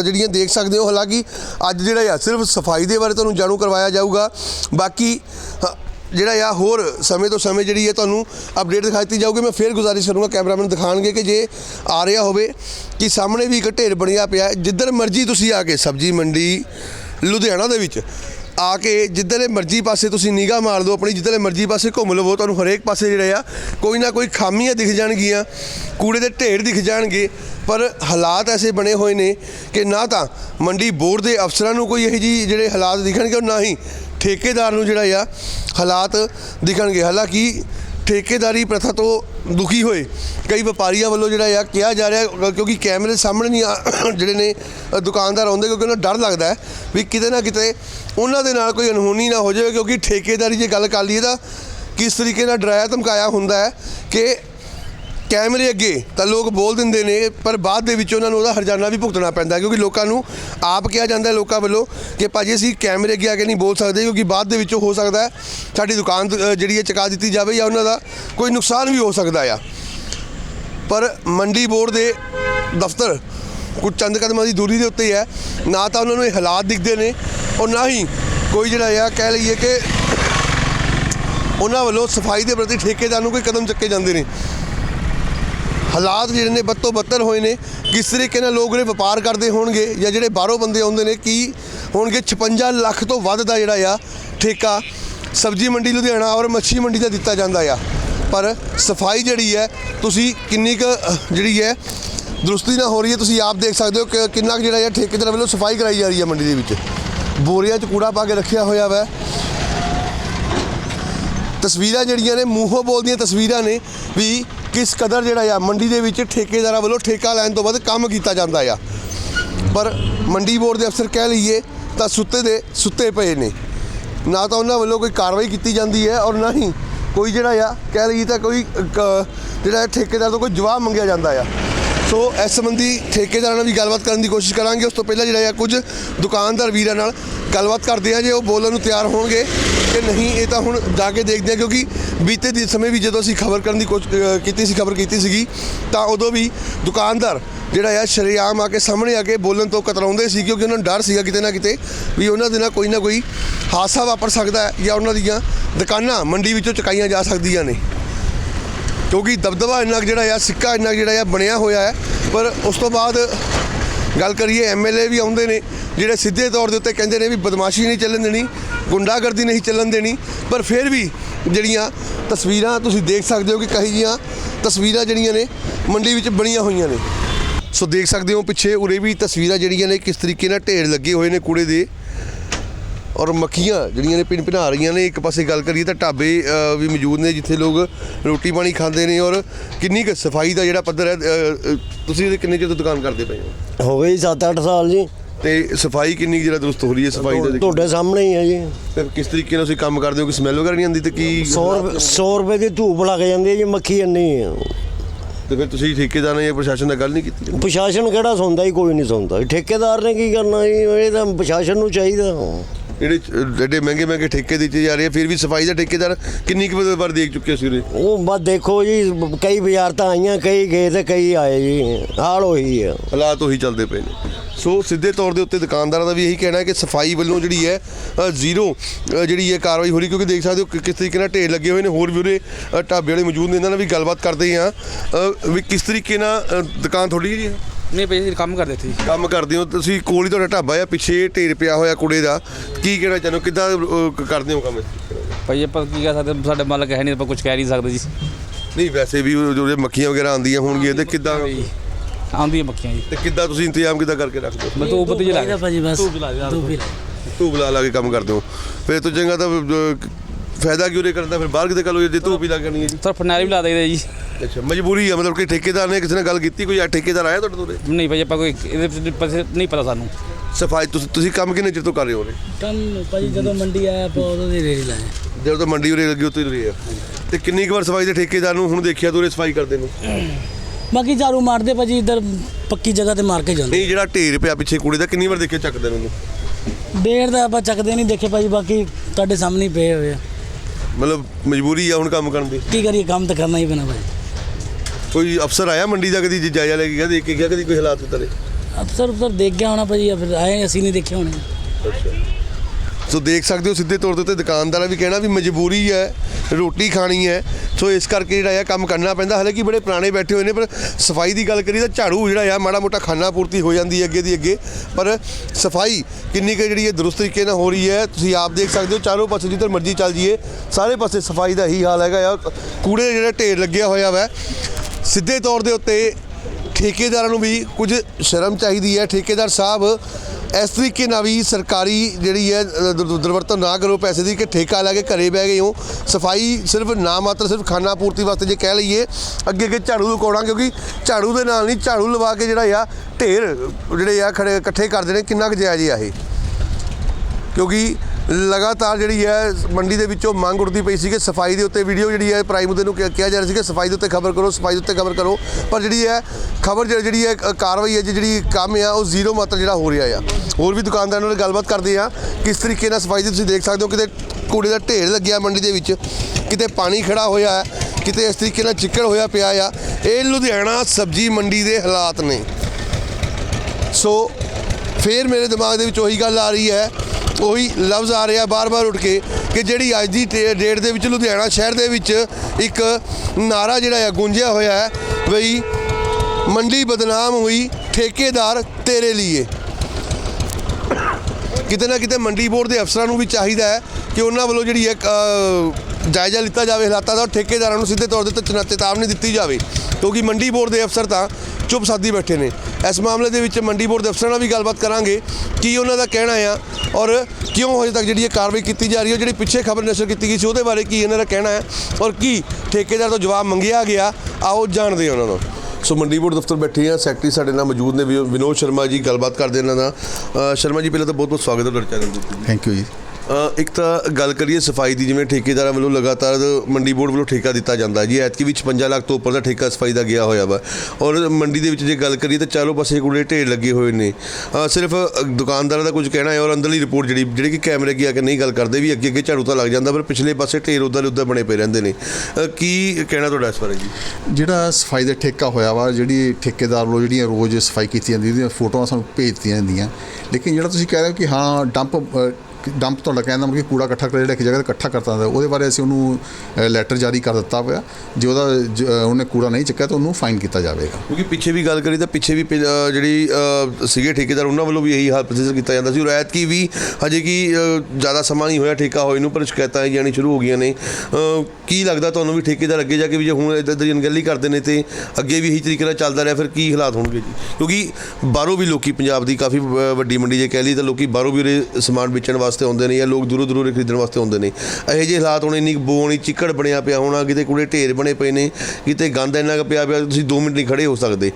ਜਿਹੜੀਆਂ ਦੇਖ ਸਕਦੇ ਹੋ। ਹਾਲਾਂਕਿ ਅੱਜ ਜਿਹੜਾ ਆ, ਸਿਰਫ ਸਫ਼ਾਈ ਦੇ ਬਾਰੇ ਤੁਹਾਨੂੰ ਜਾਣੂ ਕਰਵਾਇਆ ਜਾਊਗਾ। ਬਾਕੀ ਹ- ਜਿਹੜਾ ਆ, ਹੋਰ ਸਮੇਂ ਤੋਂ ਸਮੇਂ ਜਿਹੜੀ ਹੈ ਤੁਹਾਨੂੰ ਅਪਡੇਟ ਦਿਖਾਈ ਦਿੱਤੀ ਜਾਊਗੀ। ਮੈਂ ਫੇਰ ਗੁਜ਼ਾਰਿਸ਼ ਕਰੂੰਗਾ ਕੈਮਰਾਮੈਨ ਦਿਖਾਣਗੇ ਕਿ ਜੇ ਆ ਰਿਹਾ ਹੋਵੇ ਕਿ ਸਾਹਮਣੇ ਵੀ ਇੱਕ ਢੇਰ ਬਣਿਆ ਪਿਆ ਜਿੱਧਰ ਮਰਜ਼ੀ ਤੁਸੀਂ ਆ ਕੇ ਸਬਜ਼ੀ ਮੰਡੀ ਲੁਧਿਆਣਾ ਦੇ ਵਿੱਚ ਆ ਕੇ ਜਿੱਧਰਲੇ ਮਰਜ਼ੀ ਪਾਸੇ ਤੁਸੀਂ ਨਿਗਾਹ ਮਾਰ ਦਿਓ ਆਪਣੀ ਜਿੱਧਰਲੇ ਮਰਜ਼ੀ ਪਾਸੇ ਘੁੰਮ ਲਵੋ, ਤੁਹਾਨੂੰ ਹਰੇਕ ਪਾਸੇ ਜਿਹੜੇ ਆ, ਕੋਈ ਨਾ ਕੋਈ ਖਾਮੀਆਂ ਦਿਖ ਜਾਣਗੀਆਂ, ਕੂੜੇ ਦੇ ਢੇਰ ਦਿਖ ਜਾਣਗੇ। ਪਰ ਹਾਲਾਤ ਐਸੇ ਬਣੇ ਹੋਏ ਨੇ ਕਿ ਨਾ ਤਾਂ ਮੰਡੀ ਬੋਰਡ ਦੇ ਅਫਸਰਾਂ ਨੂੰ ਕੋਈ ਇਹੋ ਜਿਹੀ ਜਿਹੜੇ ਹਾਲਾਤ ਦਿਖਣਗੇ ਔਰ ਨਾ ਹੀ ਠੇਕੇਦਾਰ ਨੂੰ ਜਿਹੜਾ ਆ, ਹਾਲਾਤ ਦਿਖਣਗੇ। ਹਾਲਾਂਕਿ ਠੇਕੇਦਾਰੀ ਪ੍ਰਥਾ ਤੋਂ ਦੁਖੀ ਹੋਏ ਕਈ ਵਪਾਰੀਆਂ ਵੱਲੋਂ ਜਿਹੜਾ ਆ ਕਿਹਾ ਜਾ ਰਿਹਾ, ਕਿਉਂਕਿ ਕੈਮਰੇ ਸਾਹਮਣੇ ਨਹੀਂ ਆ- ਜਿਹੜੇ ਨੇ ਦੁਕਾਨਦਾਰ ਆਉਂਦੇ, ਕਿਉਂਕਿ ਉਹਨਾਂ ਨੂੰ ਡਰ ਲੱਗਦਾ ਹੈ ਵੀ ਕਿਤੇ ਨਾ ਕਿਤੇ ਉਹਨਾਂ ਦੇ ਨਾਲ ਕੋਈ ਅਨਹੋਣੀ ਨਾ ਹੋ ਜਾਵੇ, ਕਿਉਂਕਿ ਠੇਕੇਦਾਰੀ ਜੇ ਗੱਲ ਕਰ ਲਈਏ ਤਾਂ ਕਿਸ ਤਰੀਕੇ ਨਾਲ ਡਰਾਇਆ ਧਮਕਾਇਆ ਹੁੰਦਾ ਹੈ ਕਿ ਕੈਮਰੇ ਅੱਗੇ ਤਾਂ ਲੋਕ ਬੋਲ ਦਿੰਦੇ ਨੇ, ਪਰ ਬਾਅਦ ਦੇ ਵਿੱਚ ਉਹਨਾਂ ਨੂੰ ਉਹਦਾ ਹਰਜਾਨਾ ਵੀ ਭੁਗਤਣਾ ਪੈਂਦਾ, ਕਿਉਂਕਿ ਲੋਕਾਂ ਨੂੰ ਆਪ ਕਿਹਾ ਜਾਂਦਾ ਹੈ ਲੋਕਾਂ ਵੱਲੋਂ ਕਿ ਭਾਜੀ ਅਸੀਂ ਕੈਮਰੇ ਅੱਗੇ ਆ ਕੇ ਨਹੀਂ ਬੋਲ ਸਕਦੇ, ਕਿਉਂਕਿ ਬਾਅਦ ਦੇ ਵਿੱਚ ਹੋ ਸਕਦਾ ਸਾਡੀ ਦੁਕਾਨ ਜਿਹੜੀ ਹੈ ਚੁਕਾ ਦਿੱਤੀ ਜਾਵੇ ਜਾਂ ਉਹਨਾਂ ਦਾ ਕੋਈ ਨੁਕਸਾਨ ਵੀ ਹੋ ਸਕਦਾ ਆ। ਪਰ ਮੰਡੀ ਬੋਰਡ ਦੇ ਦਫ਼ਤਰ ਕੁਝ ਚੰਦ ਕਦਮਾਂ ਦੀ ਦੂਰੀ ਦੇ ਉੱਤੇ ਹੀ ਹੈ, ਨਾ ਤਾਂ ਉਹਨਾਂ ਨੂੰ ਇਹ ਹਾਲਾਤ ਦਿਖਦੇ ਨੇ ਔਰ ਨਾ ਹੀ ਕੋਈ ਜਿਹੜਾ ਆ ਕਹਿ ਲਈਏ ਕਿ ਉਹਨਾਂ ਵੱਲੋਂ ਸਫ਼ਾਈ ਦੇ ਪ੍ਰਤੀ ਠੇਕੇਦਾਰ ਨੂੰ ਕੋਈ ਕਦਮ ਚੱਕੇ ਜਾਂਦੇ ਨੇ। ਹਾਲਾਤ ਜਿਹੜੇ ਨੇ ਬੱਤੋ ਬੱਤਰ ਹੋਏ ਨੇ। ਕਿਸ ਤਰੀਕੇ ਨਾਲ ਲੋਕ ਜਿਹੜੇ ਵਪਾਰ ਕਰਦੇ ਹੋਣਗੇ ਜਾਂ ਜਿਹੜੇ ਬਾਹਰੋਂ ਬੰਦੇ ਆਉਂਦੇ ਨੇ, ਕੀ ਹੋਣਗੇ? 56 ਲੱਖ ਤੋਂ ਵੱਧ ਦਾ ਜਿਹੜਾ ਆ ਠੇਕਾ ਸਬਜ਼ੀ ਮੰਡੀ ਲੁਧਿਆਣਾ ਔਰ ਮੱਛੀ ਮੰਡੀ ਦਾ ਦਿੱਤਾ ਜਾਂਦਾ ਆ। ਪਰ ਸਫ਼ਾਈ ਜਿਹੜੀ ਹੈ, ਤੁਸੀਂ ਕਿੰਨੀ ਕੁ ਜਿਹੜੀ ਹੈ, ਦਰੁਸਤੀ ਨਾਲ ਹੋ ਰਹੀ ਹੈ, ਤੁਸੀਂ ਆਪ ਦੇਖ ਸਕਦੇ ਹੋ ਕਿ ਕਿੰਨਾ ਕੁ ਜਿਹੜਾ ਆ ਠੇਕੇਦਾਰ ਵੱਲੋਂ ਸਫ਼ਾਈ ਕਰਾਈ ਜਾ ਰਹੀ ਹੈ ਮੰਡੀ ਦੇ ਵਿੱਚ। ਬੋਰੀਆਂ 'ਚ ਕੂੜਾ ਪਾ ਕੇ ਰੱਖਿਆ ਹੋਇਆ ਵਾ। ਤਸਵੀਰਾਂ ਜਿਹੜੀਆਂ ਨੇ, ਮੂੰਹੋਂ ਬੋਲਦੀਆਂ ਤਸਵੀਰਾਂ ਨੇ ਵੀ ਕਿਸ ਕਦਰ ਜਿਹੜਾ ਆ, ਮੰਡੀ ਦੇ ਵਿੱਚ ਠੇਕੇਦਾਰਾਂ ਵੱਲੋਂ ਠੇਕਾ ਲੈਣ ਤੋਂ ਬਾਅਦ ਕੰਮ ਕੀਤਾ ਜਾਂਦਾ ਆ। ਪਰ ਮੰਡੀ ਬੋਰਡ ਦੇ ਅਫਸਰ ਕਹਿ ਲਈਏ, ਤਾਂ ਸੁੱਤੇ ਦੇ, ਸੁੱਤੇ ਪਏ ਨੇ। ਨਾ ਤਾਂ ਉਹਨਾਂ ਵੱਲੋਂ ਕੋਈ ਕਾਰਵਾਈ ਕੀਤੀ ਜਾਂਦੀ ਹੈ ਔਰ ਨਾ ਹੀ ਕੋਈ ਜਿਹੜਾ ਆ, ਕਹਿ ਲਈਏ ਤਾਂ ਕੋਈ ਕ- ਜਿਹੜਾ ਠੇਕੇਦਾਰ ਤੋਂ ਕੋਈ ਜਵਾਬ ਮੰਗਿਆ ਜਾਂਦਾ ਆ। ਸੋ ਇਸ ਸੰਬੰਧੀ ਠੇਕੇਦਾਰਾਂ ਨਾਲ ਵੀ ਗੱਲਬਾਤ ਕਰਨ ਦੀ ਕੋਸ਼ਿਸ਼ ਕਰਾਂਗੇ। ਉਸ ਤੋਂ ਪਹਿਲਾਂ ਜਿਹੜਾ ਆ, ਕੁਝ ਦੁਕਾਨਦਾਰ ਵੀਰਾਂ ਨਾਲ ਗੱਲਬਾਤ ਕਰਦੇ ਆ, ਜੇ ਉਹ ਬੋਲਣ ਨੂੰ ਤਿਆਰ ਹੋਣਗੇ। ਕਿ ਨਹੀਂ, ਇਹ ਤਾਂ ਹੁਣ ਜਾ ਕੇ ਦੇਖਦੇ ਆ, ਕਿਉਂਕਿ ਬੀਤੇ ਦਿਨ ਸਮੇਂ ਵੀ ਜਦੋਂ ਅਸੀਂ ਖਬਰ ਕਰਨ ਦੀ ਕੋਸ਼ਿਸ਼ ਕੀਤੀ ਸੀ, ਖਬਰ ਕੀਤੀ ਸੀਗੀ, ਤਾਂ ਉਦੋਂ ਵੀ ਦੁਕਾਨਦਾਰ ਜਿਹੜਾ ਆ, ਸ਼ਰੇਆਮ ਆ ਕੇ ਸਾਹਮਣੇ ਆ ਕੇ ਬੋਲਣ ਤੋਂ ਕਤਰਾਉਂਦੇ ਸੀ, ਕਿਉਂਕਿ ਉਹਨਾਂ ਨੂੰ ਡਰ ਸੀਗਾ ਕਿਤੇ ਨਾ ਕਿਤੇ ਵੀ ਉਹਨਾਂ ਦੇ ਨਾਲ ਕੋਈ ਨਾ ਕੋਈ ਹਾਦਸਾ ਵਾਪਰ ਸਕਦਾ ਹੈ ਜਾਂ ਉਹਨਾਂ ਦੀਆਂ ਦੁਕਾਨਾਂ ਮੰਡੀ ਵਿੱਚੋਂ ਚੁਕਾਈਆਂ ਜਾ ਸਕਦੀਆਂ ਨੇ। ਕਿਉਂਕਿ ਦਬਦਬਾ ਇੰਨਾ ਕੁ ਜਿਹੜਾ ਆ, ਸਿੱਕਾ ਇੰਨਾ ਕੁ ਜਿਹੜਾ ਆ, ਬਣਿਆ ਹੋਇਆ ਹੈ, ਪਰ ਉਸ ਤੋਂ ਬਾਅਦ ਗੱਲ ਕਰੀਏ ਐਮਐਲਏ ਵੀ ਆਉਂਦੇ ਨੇ, ਜਿਹੜੇ ਸਿੱਧੇ ਤੌਰ ਦੇ ਉੱਤੇ ਕਹਿੰਦੇ ਨੇ ਵੀ ਬਦਮਾਸ਼ੀ ਨਹੀਂ ਚੱਲਣ ਦੇਣੀ, ਗੁੰਡਾਗਰਦੀ ਨਹੀਂ ਚੱਲਣ ਦੇਣੀ, ਪਰ ਫਿਰ ਵੀ ਜਿਹੜੀਆਂ ਤਸਵੀਰਾਂ ਤੁਸੀਂ ਦੇਖ ਸਕਦੇ ਹੋ ਕਿ ਕਹੀ ਜੀਆਂ ਤਸਵੀਰਾਂ ਜਿਹੜੀਆਂ ਨੇ, ਮੰਡੀ ਵਿੱਚ ਬਣੀਆਂ ਹੋਈਆਂ ਨੇ। ਸੋ ਦੇਖ ਸਕਦੇ ਹੋ ਪਿੱਛੇ ਉਰੇ ਵੀ ਤਸਵੀਰਾਂ ਜਿਹੜੀਆਂ ਨੇ, ਕਿਸ ਤਰੀਕੇ ਨਾਲ ਢੇਰ ਲੱਗੇ ਹੋਏ ਨੇ ਕੂੜੇ ਦੇ। ਔਰ ਮੱਖੀਆਂ ਜਿਹੜੀਆਂ ਨੇ ਪਿੰਨ ਪਿਨਾ ਰਹੀਆਂ ਨੇ ਇੱਕ ਪਾਸੇ ਗੱਲ ਕਰੀਏ ਤਾਂ ਢਾਬੇ ਵੀ ਮੌਜੂਦ ਨੇ ਜਿੱਥੇ ਲੋਕ ਰੋਟੀ ਪਾਣੀ ਖਾਂਦੇ ਨੇ ਔਰ ਕਿੰਨੀ ਕੁ ਸਫ਼ਾਈ ਦਾ ਜਿਹੜਾ ਪੱਧਰ ਹੈ ਤੁਸੀਂ ਇਹਦੇ ਕਿੰਨੇ ਚਿਰ ਤੋਂ ਦੁਕਾਨ ਕਰਦੇ ਪਏ ਹੋ? ਹੋ ਗਈ 7-8 ਸਾਲ ਜੀ। ਤੇ ਸਫ਼ਾਈ ਕਿੰਨੀ ਜਿਹੜਾ ਦਰੁਸਤ ਹੋ ਰਹੀ ਹੈ ਸਫ਼ਾਈ ਦਾ ਤੁਹਾਡੇ ਸਾਹਮਣੇ ਹੀ ਹੈ ਜੀ। ਤੇ ਕਿਸ ਤਰੀਕੇ ਨਾਲ ਤੁਸੀਂ ਕੰਮ ਕਰਦੇ ਹੋ ਕਿ ਸਮੈਲ ਵਗੈਰਾ ਨਹੀਂ ਆਉਂਦੀ ਤੇ ਕੀ 100 ਰੁਪਏ 100 ਰੁਪਏ ਦੀ ਧੂਪ ਲੱਗ ਜਾਂਦੀ ਹੈ ਜੀ ਮੱਖੀ ਇੰਨੀ ਹੈ। ਤੇ ਫਿਰ ਤੁਸੀਂ ਠੇਕੇਦਾਰ ਨੇ ਜਾਂ ਪ੍ਰਸ਼ਾਸਨ ਨਾਲ ਗੱਲ ਨਹੀਂ ਕੀਤੀ? ਪ੍ਰਸ਼ਾਸਨ ਕਿਹੜਾ ਸੁਣਦਾ ਹੀ ਕੋਈ ਨਹੀਂ ਸੁਣਦਾ। ਠੇਕੇਦਾਰ ਨੇ ਕੀ ਕਰਨਾ ਜੀ ਇਹ ਤਾਂ ਪ੍ਰਸ਼ਾਸਨ ਨੂੰ ਚਾਹੀਦਾ। ਜਿਹੜੇ ਐਡੇ ਮਹਿੰਗੇ ਮਹਿੰਗੇ ਠੇਕੇ ਦਿੱਤੇ ਜਾ ਰਹੇ ਆ ਫਿਰ ਵੀ ਸਫ਼ਾਈ ਦਾ ਠੇਕੇਦਾਰ ਕਿੰਨੀ ਕੁ ਵਾਰ ਦੇਖ ਚੁੱਕੇ ਸੀ ਉਰੇ ਉਹ ਬਸ ਦੇਖੋ ਜੀ ਕਈ ਵਜ਼ਾਰਤਾਂ ਆਈਆਂ ਕਈ ਗਏ ਤੇ ਕਈ ਆਏ ਜੀ। ਹਾਲ ਉਹੀ ਆ। ਹਾਲਾਤ ਉਹੀ ਚੱਲਦੇ ਪਏ ਨੇ। ਸੋ ਸਿੱਧੇ ਤੌਰ ਦੇ ਉੱਤੇ ਦੁਕਾਨਦਾਰਾਂ ਦਾ ਵੀ ਇਹੀ ਕਹਿਣਾ ਹੈ ਕਿ ਸਫ਼ਾਈ ਵੱਲੋਂ ਜਿਹੜੀ ਹੈ ਜ਼ੀਰੋ ਜਿਹੜੀ ਹੈ ਕਾਰਵਾਈ ਹੋ ਰਹੀ ਕਿਉਂਕਿ ਦੇਖ ਸਕਦੇ ਹੋ ਕਿਸ ਤਰੀਕੇ ਨਾਲ ਢੇਰ ਲੱਗੇ ਹੋਏ ਨੇ ਹੋਰ ਵੀ ਉਰੇ ਢਾਬੇ ਵਾਲੇ ਮੌਜੂਦ ਨੇ ਇਹਨਾਂ ਨਾਲ ਵੀ ਗੱਲਬਾਤ ਕਰਦੇ ਹਾਂ। ਅ, ਵੀ ਕਿਸ ਤਰੀਕੇ ਨਾਲ ਦੁਕਾਨ ਤੁਹਾਡੀ ਹੈ ਜੀ ਇਹ? ਨਹੀਂ ਭਾਈ ਅਸੀਂ ਕੰਮ ਕਰਦੇ ਸੀ ਕੰਮ ਕਰਦੇ ਹੋ ਤੁਸੀਂ ਕੋਲ ਹੀ ਤੁਹਾਡਾ ਢਾਬਾ ਆ ਪਿੱਛੇ ਢੇਰ ਪਿਆ ਹੋਇਆ ਕੁੜੇ ਦਾ। ਕੀ ਕਹਿਣਾ ਚਾਹੁੰਦੇ ਹੋ? ਕਿੱਦਾਂ ਕਰਦੇ ਹੋ ਕੰਮ? ਭਾਈ ਆਪਾਂ ਕੀ ਕਹਿ ਸਕਦੇ ਸਾਡੇ ਮਾਲਕ ਹੈ ਨਹੀਂ ਆਪਾਂ ਕੁਝ ਕਹਿ ਨਹੀਂ ਸਕਦੇ ਜੀ। ਨਹੀਂ ਵੈਸੇ ਵੀ ਉਹ ਜਿਹੜੇ ਮੱਖੀਆਂ ਵਗੈਰਾ ਆਉਂਦੀਆਂ ਹੋਣਗੀਆਂ ਤੇ ਕਿੱਦਾਂ? ਆਉਂਦੀ ਹੈ ਮੱਖੀਆਂ ਜੀ। ਤੇ ਕਿੱਦਾਂ ਤੁਸੀਂ ਇੰਤਜ਼ਾਮ ਕਿੱਦਾਂ ਕਰਕੇ ਰੱਖਦੇ ਹੋ? ਮੈਂ ਧੂਪ ਬੱਤੀ ਜਲਾ ਭਾਜੀ ਬਸ ਧੂਪ ਦਿਆ ਧੂਪ ਹੀ ਧੂਪ ਲਾ ਲਾ ਕੇ ਕੰਮ ਕਰਦੇ ਹੋ। ਫਿਰ ਤੋਂ ਚੰਗਾ ਤਾਂ ਫਾਇਦਾ ਕਿਉਂ ਨਹੀਂ ਕਰਦਾ ਫਿਰ ਬਾਹਰ ਕਿਤੇ ਕਰ ਲਓ ਜੇ ਧੂਪ ਹੀ ਲੱਗ ਜਾਣੀ ਹੈ ਜੀ। ਸਰ ਫਰਨੈਲ ਵੀ ਲਾ ਦਈਦਾ ਜੀ। ਅੱਛਾ ਮਜਬੂਰੀ ਆ ਮਤਲਬ ਕਿ ਠੇਕੇਦਾਰ ਨੇ ਕਿਸੇ ਨਾਲ ਗੱਲ ਕੀਤੀ ਕੋਈ ਆ ਠੇਕੇਦਾਰ ਆਇਆ ਤੁਹਾਡੇ ਕੋਲੇ ਨਹੀਂ ਭਾਈ ਆਪਾਂ ਕੋਈ ਇਹਦੇ ਵਿੱਚ ਪਤਾ- ਨਹੀਂ ਪਤਾ ਸਾਨੂੰ। ਸਫ਼ਾਈ ਤੁਸੀਂ ਤੁਸੀਂ ਕੰਮ ਕਿੰਨੇ ਚਿਰ ਤੋਂ ਕਰ ਰਹੇ ਹੋ ਨੇ ਕੰਮ ਭਾਜੀ ਜਦੋਂ ਮੰਡੀ ਆਇਆ ਆਪਾਂ ਉਦੋਂ ਦੀ ਰੇੜੀ ਲਾਇਆ ਜਦੋਂ ਤੋਂ ਮੰਡੀ ਉਰੇ ਲੱਗੀ ਉੱਤੇ ਰਹੇ ਆ। ਤੇ ਕਿੰਨੀ ਕੁ ਵਾਰ ਸਫ਼ਾਈ ਦੇ ਠੇਕੇਦਾਰ ਨੂੰ ਹੁਣ ਦੇਖਿਆ ਤੋਰੇ ਸਫ਼ਾਈ ਕਰਦੇ ਨੂੰ? ਬਾਕੀ ਝਾੜੂ ਮਾਰਦੇ ਭਾਜੀ ਇੱਧਰ ਪੱਕੀ ਜਗ੍ਹਾ ਤੇ ਮਾਰ ਕੇ ਜਾਂਦੇ। ਨਹੀਂ ਜਿਹੜਾ ਢੇਰ ਪਿਆ ਪਿੱਛੇ ਕੁੜੀ ਦਾ ਕਿੰਨੀ ਵਾਰ ਦੇਖਿਆ ਚੱਕਦੇ ਨੂੰ ਡੇਢ ਦਾ ਆਪਾਂ ਚੱਕਦੇ ਨਹੀਂ ਦੇਖੇ ਭਾਜੀ ਬਾਕੀ ਤੁਹਾਡੇ ਸਾਹਮਣੇ ਹੀ ਪਏ ਹੋਏ ਆ। ਮਤਲਬ ਮਜਬੂਰੀ ਆ ਹੁਣ ਕੰਮ ਕਰਨ ਦੀ? ਕੀ ਕਰੀਏ ਕੰਮ ਤਾਂ ਕਰਨਾ ਹੀ ਪੈਣਾ ਭਾਜੀ। ਕੋਈ ਅਫਸਰ ਆਇਆ ਮੰਡੀ ਦਾ ਕਦੀ ਜਾਇਜ਼ਾ ਲੈ ਕੇ ਗਿਆ ਦੇਖ ਕੇ ਗਿਆ ਕਦੀ ਕੋਈ ਹਾਲਾਤ ਉਤਰੇ ਅਫਸਰ ਉਫਸਰ ਦੇਖ ਗਿਆ ਹੋਣਾ ਭਾਜੀ ਫਿਰ ਆਏ ਅਸੀਂ ਨਹੀਂ ਦੇਖੇ ਹੋਣੇ। ਸੋ ਦੇਖ ਸਕਦੇ ਹੋ ਸਿੱਧੇ ਤੌਰ ਉੱਤੇ ਦੁਕਾਨਦਾਰਾਂ ਵੀ ਕਹਿਣਾ ਵੀ ਮਜਬੂਰੀ ਹੈ ਰੋਟੀ ਖਾਣੀ ਹੈ ਸੋ ਇਸ ਕਰਕੇ ਜਿਹੜਾ ਆ ਕੰਮ ਕਰਨਾ ਪੈਂਦਾ। ਹਾਲਾਂਕਿ ਬੜੇ ਪੁਰਾਣੇ ਬੈਠੇ ਹੋਏ ਨੇ ਪਰ ਸਫ਼ਾਈ ਦੀ ਗੱਲ ਕਰੀ ਤਾਂ ਝਾੜੂ ਜਿਹੜਾ ਆ ਮਾੜਾ ਮੋਟਾ ਖਾਨਾ ਪੂਰਤੀ ਹੋ ਜਾਂਦੀ ਹੈ ਅੱਗੇ ਦੀ ਅੱਗੇ। ਪਰ ਸਫ਼ਾਈ ਕਿੰਨੀ ਕੁ ਜਿਹੜੀ ਹੈ ਦਰੁਸਤ ਤਰੀਕੇ ਨਾਲ ਹੋ ਰਹੀ ਹੈ ਤੁਸੀਂ ਆਪ ਦੇਖ ਸਕਦੇ ਹੋ ਚਾਰੋਂ ਪਾਸੇ ਜਿੱਧਰ ਮਰਜ਼ੀ ਚੱਲ ਜਾਈਏ ਸਾਰੇ ਪਾਸੇ ਸਫ਼ਾਈ ਦਾ ਹੀ ਹਾਲ ਹੈਗਾ ਆ। ਕੂੜੇ ਜਿਹੜਾ ਢੇਰ ਲੱਗਿਆ ਹੋਇਆ ਵਾ ਸਿੱਧੇ ਤੌਰ ਦੇ ਉੱਤੇ ਠੇਕੇਦਾਰਾਂ ਨੂੰ ਵੀ ਕੁਝ ਸ਼ਰਮ ਚਾਹੀਦੀ ਹੈ। ਠੇਕੇਦਾਰ ਸਾਹਿਬ, ਇਸ ਤਰੀਕੇ ਨਾਲ ਵੀ ਸਰਕਾਰੀ ਜਿਹੜੀ ਹੈ ਦੁਰ- ਦੁਰਵਰਤੋਂ ਨਾ ਕਰੋ ਪੈਸੇ ਦੀ ਕਿ ਠੇਕਾ ਲੈ ਕੇ ਘਰੇ ਬਹਿ ਗਏ ਹੋ। ਸਫ਼ਾਈ ਸਿਰਫ ਨਾ ਮਾਤਰ ਸਿਰਫ ਖਾਨਾ ਪੂਰਤੀ ਵਾਸਤੇ ਜੇ ਕਹਿ ਲਈਏ, ਅੱਗੇ ਅੱਗੇ ਝਾੜੂ ਲਗਾਉਣਾ ਕਿਉਂਕਿ ਝਾੜੂ ਦੇ ਨਾਲ ਨਹੀਂ, ਝਾੜੂ ਲਵਾ ਕੇ ਜਿਹੜਾ ਆ, ਢੇਰ ਜਿਹੜੇ ਆ ਖੜੇ ਇਕੱਠੇ ਕਰਦੇ ਨੇ, ਕਿੰਨਾ ਕੁ ਜਾਇਜ਼ ਆ ਇਹ? ਕਿਉਂਕਿ ਲਗਾਤਾਰ ਜਿਹੜੀ ਹੈ ਮੰਡੀ ਦੇ ਵਿੱਚੋਂ ਮੰਗ ਉੱਠਦੀ ਪਈ ਸੀ ਕਿ ਸਫ਼ਾਈ ਦੇ ਉੱਤੇ ਵੀਡੀਓ ਜਿਹੜੀ ਹੈ ਪ੍ਰਾਈਮ ਮੁੱਦੇ ਨੂੰ ਕਿਹਾ ਕਿਹਾ ਜਾ ਰਿਹਾ ਸੀ ਕਿ ਸਫ਼ਾਈ ਦੇ ਉੱਤੇ ਖਬਰ ਕਰੋ ਸਫ਼ਾਈ ਦੇ ਉੱਤੇ ਖਬਰ ਕਰੋ। ਪਰ ਜਿਹੜੀ ਹੈ ਖਬਰ ਜਿਹੜੀ ਹੈ ਕਾਰਵਾਈ ਹੈ ਜੀ, ਜਿਹੜੀ ਕੰਮ ਆ ਉਹ ਜ਼ੀਰੋ ਮਾਤਰ ਜਿਹੜਾ ਹੋ ਰਿਹਾ ਆ। ਹੋਰ ਵੀ ਦੁਕਾਨਦਾਰਾਂ ਨਾਲ ਗੱਲਬਾਤ ਕਰਦੇ ਆ ਕਿਸ ਤਰੀਕੇ ਨਾਲ ਸਫ਼ਾਈ ਦੀ ਤੁਸੀਂ ਦੇਖ ਸਕਦੇ ਹੋ ਕਿਤੇ ਕੂੜੇ ਦਾ ਢੇਰ ਲੱਗਿਆ ਮੰਡੀ ਦੇ ਵਿੱਚ ਕਿਤੇ ਪਾਣੀ ਖੜਾ ਹੋਇਆ ਹੈ ਕਿਤੇ ਇਸ ਤਰੀਕੇ ਨਾਲ ਚਿੱਕੜ ਹੋਇਆ ਪਿਆ ਆ। ਇਹ ਲੁਧਿਆਣਾ ਸਬਜ਼ੀ ਮੰਡੀ ਦੇ ਹਾਲਾਤ ਨੇ। ਸੋ ਫੇਰ ਮੇਰੇ ਦਿਮਾਗ ਦੇ ਵਿੱਚ ਉਹੀ ਗੱਲ ਆ ਰਹੀ ਹੈ ਉਹੀ ਲਫ਼ਜ਼ ਆ ਰਿਹਾ ਬਾਰ-ਬਾਰ ਉੱਠ ਕੇ ਕਿ ਜਿਹੜੀ ਅੱਜ ਦੀ ਡੇ- ਡੇਟ ਦੇ ਵਿੱਚ ਲੁਧਿਆਣਾ ਸ਼ਹਿਰ ਦੇ ਵਿੱਚ ਇੱਕ ਨਾਰਾ ਜਿਹੜਾ ਹੈ ਗੂੰਜਿਆ ਹੋਇਆ ਹੈ ਬਈ ਮੰਡੀ ਬਦਨਾਮ ਹੋਈ, ਠੇਕੇਦਾਰ ਤੇਰੇ ਲਈ ਕਿਤੇ ਨਾ ਕਿਤੇ ਮੰਡੀ ਬੋਰਡ ਦੇ ਅਫਸਰਾਂ ਨੂੰ ਵੀ ਚਾਹੀਦਾ ਹੈ ਕਿ ਉਹਨਾਂ ਵੱਲੋਂ ਜਿਹੜੀ ਹੈ ਜਾਇਜ਼ਾ ਲਿੱਤਾ ਜਾਵੇ, ਹਾਲਾਤਾਂ ਦਾ ਔਰ ਠੇਕੇਦਾਰਾਂ ਨੂੰ ਸਿੱਧੇ ਤੌਰ ਦੇ ਉੱਤੇ ਚੇਤਾ- ਚੇਤਾਵਨੀ ਦਿੱਤੀ ਜਾਵੇ। ਕਿਉਂਕਿ ਮੰਡੀ ਬੋਰਡ ਦੇ ਅਫਸਰ ਤਾਂ ਚੁੱਪ ਸਾਦੀ ਬੈਠੇ ਨੇ। ਇਸ ਮਾਮਲੇ ਦੇ ਵਿੱਚ ਮੰਡੀ ਬੋਰਡ ਦੇ ਅਫਸਰਾਂ ਨਾਲ ਵੀ ਗੱਲਬਾਤ ਕਰਾਂਗੇ ਕੀ ਉਹਨਾਂ ਦਾ ਕਹਿਣਾ ਆ ਔਰ ਕਿਉਂ ਹਜੇ ਤੱਕ ਜਿਹੜੀ ਇਹ ਕਾਰਵਾਈ ਕੀਤੀ ਜਾ ਰਹੀ ਹੈ ਜਿਹੜੀ ਪਿੱਛੇ ਖਬਰ ਨਸ਼ਰ ਕੀਤੀ ਗਈ ਸੀ ਉਹਦੇ ਬਾਰੇ ਕੀ ਇਹਨਾਂ ਦਾ ਕਹਿਣਾ ਹੈ ਔਰ ਕੀ ਠੇਕੇਦਾਰ ਤੋਂ ਜਵਾਬ ਮੰਗਿਆ ਗਿਆ ਆਓ ਜਾਣਦੇ ਹਾਂ ਉਹਨਾਂ ਨੂੰ। ਸੋ ਮੰਡੀ ਬੋਰਡ ਦਫ਼ਤਰ ਬੈਠੇ ਆ ਸੈਕਟਰੀ ਸਾਡੇ ਨਾਲ ਮੌਜੂਦ ਨੇ ਵਿਨੋ- ਵਿਨੋਦ ਸ਼ਰਮਾ ਜੀ ਗੱਲਬਾਤ ਕਰਦੇ ਇਹਨਾਂ ਦਾ ਅ, ਸ਼ਰਮਾ ਜੀ ਪਹਿਲਾਂ ਤਾਂ ਬਹੁਤ ਬਹੁਤ ਸਵਾਗਤ ਹੈ ਤੁਹਾਡੇ ਚੈਨਲ ਦੇ ਉੱਤੇ। ਥੈਂਕ ਯੂ ਜੀ। ਇੱਕ ਤਾਂ ਗੱਲ ਕਰੀਏ ਸਫ਼ਾਈ ਦੀ, ਜਿਵੇਂ ਠੇਕੇਦਾਰਾਂ ਵੱਲੋਂ ਲਗਾਤਾਰ ਮੰਡੀ ਬੋਰਡ ਵੱਲੋਂ ਠੇਕਾ ਦਿੱਤਾ ਜਾਂਦਾ ਜੀ। ਐਤਕੀ ਵਿੱਚ 50 ਲੱਖ ਤੋਂ ਉੱਪਰ ਦਾ ਠੇਕਾ ਸਫ਼ਾਈ ਦਾ ਗਿਆ ਹੋਇਆ ਵਾ। ਔਰ ਮੰਡੀ ਦੇ ਵਿੱਚ ਜੇ ਗੱਲ ਕਰੀਏ ਤਾਂ ਚਾਰੋਂ ਪਾਸੇ ਕੂੜੇ ਢੇਰ ਲੱਗੇ ਹੋਏ ਨੇ। ਸਿਰਫ ਦੁਕਾਨਦਾਰਾਂ ਦਾ ਕੁਝ ਕਹਿਣਾ ਹੈ ਔਰ ਅੰਦਰਲੀ ਰਿਪੋਰਟ ਜਿਹੜੀ ਜਿਹੜੀ ਕਿ ਕੈਮਰੇ ਕੀ ਆ ਕੇ ਨਹੀਂ ਗੱਲ ਕਰਦੇ ਵੀ ਅੱਗੇ ਅੱਗੇ ਝਾੜੂ ਤਾਂ ਲੱਗ ਜਾਂਦਾ, ਪਰ ਪਿਛਲੇ ਪਾਸੇ ਢੇਰ ਉੱਧਰ ਉੱਧਰ ਬਣੇ ਪਏ ਰਹਿੰਦੇ ਨੇ। ਕੀ ਕਹਿਣਾ ਤੁਹਾਡਾ ਇਸ ਬਾਰੇ ਜੀ? ਜਿਹੜਾ ਸਫ਼ਾਈ ਦਾ ਠੇਕਾ ਹੋਇਆ ਵਾ, ਜਿਹੜੀ ਠੇਕੇਦਾਰ ਵੱਲੋਂ ਜਿਹੜੀਆਂ ਰੋਜ਼ ਸਫ਼ਾਈ ਕੀਤੀ ਜਾਂਦੀ ਉਹਦੀਆਂ ਫੋਟੋਆਂ ਸਾਨੂੰ ਭੇਜ ਦਿੱਤੀਆਂ ਜਾਂਦੀਆਂ। ਲੇਕਿਨ ਜਿਹੜਾ ਤੁਸੀਂ ਕਹਿ ਰਹੇ ਹੋ ਕਿ ਹਾਂ, ਡੰਪ ਡੰਪ ਤੁਹਾਡਾ ਕਹਿੰਦਾ ਮਤਲਬ ਕਿ ਕੂੜਾ ਇਕੱਠਾ ਕਰ ਜਿਹੜਾ ਇੱਕ ਜਗ੍ਹਾ ਤੇ ਇਕੱਠਾ ਕਰਤਾ ਹੁੰਦਾ ਉਹਦੇ ਬਾਰੇ ਅਸੀਂ ਉਹਨੂੰ ਲੈਟਰ ਜਾਰੀ ਕਰ ਦਿੱਤਾ ਹੋਇਆ। ਜੇ ਉਹਦਾ, ਜ- ਉਹਨੇ ਕੂੜਾ ਨਹੀਂ ਚੱਕਿਆ ਤਾਂ ਉਹਨੂੰ ਫਾਈਨ ਕੀਤਾ ਜਾਵੇਗਾ। ਕਿਉਂਕਿ ਪਿੱਛੇ ਵੀ ਗੱਲ ਕਰੀ ਤਾਂ ਪਿੱਛੇ ਵੀ ਪਹਿ- ਜਿਹੜੀ ਸੀਗੇ ਠੇਕੇਦਾਰ, ਉਹਨਾਂ ਵੱਲੋਂ ਵੀ ਇਹੀ ਹਾਲ ਪ੍ਰੋਸੈਸ ਕੀਤਾ ਜਾਂਦਾ ਸੀ। ਰਾਇਤ ਕੀ ਵੀ ਹਜੇ ਕੀ ਜ਼ਿਆਦਾ ਸਮਾਂ ਨਹੀਂ ਹੋਇਆ ਠੇਕਾ ਹੋਏ ਨੂੰ, ਪਰ ਸ਼ਿਕਾਇਤਾਂ ਆਈ ਜਾਣੀ ਸ਼ੁਰੂ ਹੋ ਗਈਆਂ ਨੇ। ਕੀ ਲੱਗਦਾ ਤੁਹਾਨੂੰ ਵੀ ਠੇਕੇਦਾਰ ਅੱਗੇ ਜਾ ਕੇ ਵੀ ਜੇ ਹੁਣ ਇਦਾਂ ਦੀ ਅਣਗਹਿਲੀ ਕਰਦੇ ਨੇ ਤੇ ਅੱਗੇ ਵੀ ਇਹੀ ਤਰੀਕੇ ਨਾਲ ਚੱਲਦਾ ਰਿਹਾ, ਫਿਰ ਕੀ ਹਾਲਾਤ ਹੋਣਗੇ ਜੀ? ਕਿਉਂਕਿ ਬਾਹਰੋਂ ਵੀ ਲੋਕੀ ਪੰਜਾਬ ਦੀ ਕਾਫੀ ਵ- ਵੱਡੀ ਮੰਡੀ ਜੇ ਕਹਿ ਲਈ ਤਾਂ ਲੋਕੀ ਬਾਹਰੋਂ ਵੀ ਉਰੇ ਸਮਾਨ ਵੇਚਣ ਵਾਸਤੇ ਵਾਸਤੇ ਆਉਂਦੇ ਨੇ ਜਾਂ ਲੋਕ ਦੂਰੋਂ ਦੂਰੋਂ ਖਰੀਦਣ ਵਾਸਤੇ ਆਉਂਦੇ ਨੇ। ਇਹੋ ਜਿਹੇ ਹਾਲਾਤ ਹੁਣ ਇੰਨੀ ਬੋਣੀ ਚਿੱਕੜ ਬਣਿਆ ਪਿਆ ਹੋਣਾ, ਕਿਤੇ ਕੂੜੇ ਢੇਰ ਬਣੇ ਪਏ ਨੇ, ਕਿਤੇ ਗੰਦ ਇੰਨਾ ਕੁ ਪਿਆ ਪਿਆ, ਤੁਸੀਂ 2 ਮਿੰਟ ਨਹੀਂ ਖੜੇ ਹੋ ਸਕਦੇ।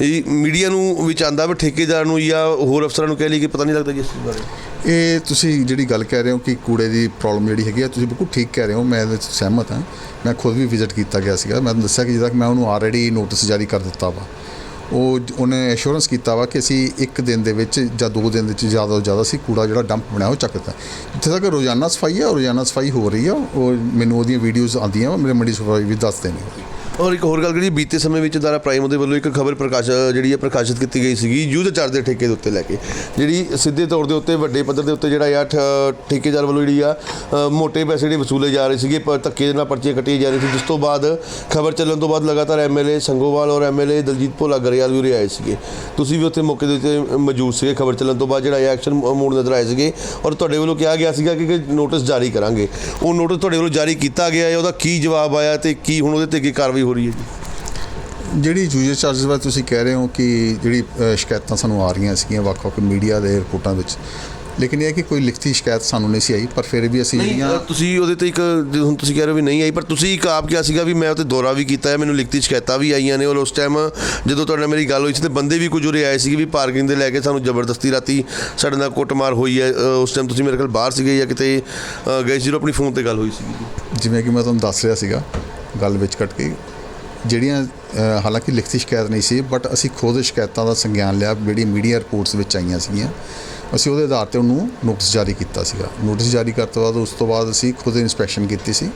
ਇਹ ਮੀਡੀਆ ਨੂੰ ਵਿੱਚ ਆਂਦਾ ਵੀ ਠੇਕੇਦਾਰ ਨੂੰ ਜਾਂ ਹੋਰ ਅਫਸਰਾਂ ਨੂੰ ਕਹਿ ਲਈ ਕਿ ਪਤਾ ਨਹੀਂ ਲੱਗਦਾ ਜੀ ਇਸ ਬਾਰੇ। ਇਹ ਤੁਸੀਂ ਜਿਹੜੀ ਗੱਲ ਕਹਿ ਰਹੇ ਹੋ ਕਿ ਕੂੜੇ ਦੀ ਪ੍ਰੋਬਲਮ ਜਿਹੜੀ ਹੈਗੀ ਆ, ਤੁਸੀਂ ਬਿਲਕੁਲ ਠੀਕ ਕਹਿ ਰਹੇ ਹੋ, ਮੈਂ ਇਹਦੇ 'ਚ ਸਹਿਮਤ ਹਾਂ। ਮੈਂ ਖੁਦ ਵੀ ਵਿਜ਼ਿਟ ਕੀਤਾ ਗਿਆ ਸੀਗਾ, ਮੈਂ ਤੁਹਾਨੂੰ ਦੱਸਿਆ ਕਿ ਜਿੱਦਾਂ ਕਿ ਮੈਂ ਉਹਨੂੰ ਆਲਰੇਡੀ ਨੋਟਿਸ ਜਾਰੀ ਕਰ ਦਿੱਤਾ ਵਾ। ਉਹ ਉਹਨੇ ਐਸ਼ੋਰੈਂਸ ਕੀਤਾ ਵਾ ਕਿ ਅਸੀਂ ਇੱਕ ਦਿਨ ਦੇ ਵਿੱਚ ਜਾਂ ਦੋ ਦਿਨ ਦੇ ਵਿੱਚ ਜ਼ਿਆਦਾ ਤੋਂ ਜ਼ਿਆਦਾ ਅਸੀਂ ਕੂੜਾ ਜਿਹੜਾ ਡੰਪ ਬਣਾਇਆ ਉਹ ਚੱਕਦਾ ਜਿੱਥੇ ਤੱਕ ਰੋਜ਼ਾਨਾ ਸਫ਼ਾਈ ਹੈ ਰੋਜ਼ਾਨਾ ਸਫ਼ਾਈ ਹੋ ਰਹੀ ਆ, ਉਹ ਮੈਨੂੰ ਉਹਦੀਆਂ ਵੀਡੀਓਜ਼ ਆਉਂਦੀਆਂ ਵਾ, ਮੇਰੇ ਮੰਡੀ ਸਫ਼ਾਈ ਵੀ ਦੱਸਦੇ ਨੇ। ਔਰ ਇੱਕ ਹੋਰ ਗੱਲ ਜਿਹੜੀ ਬੀਤੇ ਸਮੇਂ ਵਿੱਚ ਦਾਰਾ ਪ੍ਰਾਈਮ ਦੇ ਵੱਲੋਂ ਇੱਕ ਖਬਰ ਪ੍ਰਕਾਸ਼ ਜਿਹੜੀ ਹੈ ਪ੍ਰਕਾਸ਼ਿਤ ਕੀਤੀ ਗਈ ਸੀਗੀ ਯੂਧ ਚਾਰਜ ਦੇ ਠੇਕੇ ਦੇ ਉੱਤੇ ਲੈ ਕੇ ਜਿਹੜੀ ਸਿੱਧੇ ਤੌਰ ਦੇ ਉੱਤੇ ਵੱਡੇ ਪੱਧਰ ਦੇ ਉੱਤੇ ਜਿਹੜਾ ਆ ਠ- ਠੇਕੇਦਾਰ ਵੱਲੋਂ ਜਿਹੜੀ ਆ ਅ, ਮੋٹے ਪੈਸੇ ਜਿਹੜੇ ਵਸੂਲੇ ਜਾ ਰਹੇ ਸੀਗੇ ਪਰ ਧੱਕੇ ਦੇ ਨਾਲ ਪਰਚੀਆਂ ਕੱਟੀਆਂ ਜਾ ਰਹੀਆਂ ਸੀ ਜਿਸ ਤੋਂ ਬਾਅਦ ਖਬਰ ਚੱਲਣ ਤੋਂ ਬਾਅਦ ਲਗਾਤਾਰ ਐਮਐਲਏ ਸੰਗੋਵਾਲ ਔਰ ਐਮਐਲਏ ਦਲਜੀਤ ਭੋਲਾ ਗਰੇਵਾਲ ਵੀ ਉਰੇ ਆਏ ਸੀਗੇ। ਤੁਸੀਂ ਵੀ ਉੱਥੇ ਮੌਕੇ ਦੇ ਉੱਤੇ ਮੌਜੂਦ ਸੀਗੇ ਖਬਰ ਚੱਲਣ ਤੋਂ ਬਾਅਦ ਜਿਹੜਾ ਐਕਸ਼ਨ ਮੋਡ ਨਜ਼ਰ ਆਏ ਸੀਗੇ ਔਰ ਤੁਹਾਡੇ ਵੱਲੋਂ ਕਿਹਾ ਗਿਆ ਸੀਗਾ ਕਿ ਨੋਟਿਸ ਜਾਰੀ ਕਰਾਂਗੇ। ਉਹ ਨੋਟਿਸ ਤੁਹਾਡੇ ਵੱਲੋਂ ਜਾਰੀ ਕੀਤਾ ਗਿਆ ਹੈ ਉਹਦਾ ਕੀ ਜਵਾਬ ਆਇਆ ਤੇ ਕੀ ਹੁਣ ਉਹਦੇ ਤੇ ਕੀ ਕਾਰਵਾਈ ਹੋ ਰਹੀ ਹੈ ਜੀ? ਜਿਹੜੀ ਯੂਜ਼ਰ ਚਾਰजेस ਬਾਰੇ ਤੁਸੀਂ ਕਹਿ ਰਹੇ ਹੋ ਕਿ ਜਿਹੜੀ ਅ, ਸ਼ਿਕਾਇਤਾਂ ਸਾਨੂੰ ਆ ਰਹੀਆਂ ਸੀਗੀਆਂ ਵੱਖ-ਵੱਖ ਮੀਡੀਆ ਦੇ ਰਿਪੋਰਟਾਂ ਵਿੱਚ ਲੇਕਿਨ ਇਹ ਹੈ ਕਿ ਕੋਈ ਲਿਖਤੀ ਸ਼ਿਕਾਇਤ ਸਾਨੂੰ ਨਹੀਂ ਸੀ ਆਈ ਪਰ ਫਿਰ ਵੀ ਅਸੀਂ ਨਹੀਂ ਜਿਹੜੀਆਂ ਅ, ਤੁਸੀਂ ਉਹਦੇ ਤੇ ਇੱਕ ਜੋ ਹੁਣ ਤੁਸੀਂ ਕਹਿ ਰਹੇ ਹੋ ਵੀ ਨਹੀਂ ਆਈ ਪਰ ਤੁਸੀਂ ਇੱਕ ਆਪ ਕਿਹਾ ਸੀਗਾ ਵੀ ਮੈਂ ਉੱਤੇ ਦੌਰਾ ਵੀ ਕੀਤਾ ਹੈ ਮੈਨੂੰ ਲਿਖਤੀ ਸ਼ਿਕਾਇਤਾਂ ਵੀ ਆਈਆਂ ਨੇ ਔਰ ਉਸ ਟਾਈਮ ਜਦੋਂ ਤੁਹਾਡੇ ਨਾਲ ਮੇਰੀ ਗੱਲ ਹੋਈ ਸੀ ਤੇ ਬੰਦੇ ਵੀ ਕੁਝ ਉਰੇ ਆਏ ਸੀਗੇ ਵੀ ਪਾਰਕਿੰਗ ਦੇ ਲੈ ਕੇ ਸਾਨੂੰ ਜ਼ਬਰਦਸਤੀ ਰਾਤੀ ਸਾਡੇ ਨਾਲ ਕੁੱਟਮਾਰ ਹੋਈ ਹੈ ਅ, ਉਸ ਟਾਈਮ ਤੁਸੀਂ ਮੇਰੇ ਕੋਲ ਬਾਹਰ ਸੀਗੇ ਜਾਂ ਕਿਤੇ ਅ, ਗਏ ਸੀ ਜਦੋਂ ਆਪਣੀ ਫੋਨ ਤੇ ਗੱਲ ਹੋਈ ਸੀਗੀ। ਜਿਵੇਂ ਕਿ ਮੈਂ ਤੁਹਾਨੂੰ ਦੱਸ ਰਿਹਾ ਸੀਗਾ ਗੱਲ ਵਿੱਚ ਕੱਟ ਕੇ ਜਿਹੜੀਆਂ ਹਾਲਾਂਕਿ ਲਿਖਤੀ ਸ਼ਿਕਾਇਤ ਨਹੀਂ ਸੀ ਬਟ ਅਸੀਂ ਖੁਦ ਸ਼ਿਕਾਇਤਾਂ ਦਾ ਸੰਗਿਆਨ ਲਿਆ, ਜਿਹੜੀ ਮੀਡੀਆ ਰਿਪੋਰਟਸ ਵਿੱਚ ਆਈਆਂ ਸੀਗੀਆਂ, ਅਸੀਂ ਉਹਦੇ ਆਧਾਰ ਤੇ ਉਹਨੂੰ ਨੋਟਿਸ ਜਾਰੀ ਕੀਤਾ ਸੀਗਾ। ਨੋਟਿਸ ਜਾਰੀ ਕਰਨ ਤੋਂ ਬਾਅਦ, ਉਸ ਤੋਂ ਬਾਅਦ ਅਸੀਂ ਖੁਦ ਇਨਸਪੈਕਸ਼ਨ ਕੀਤੀ ਸੀ।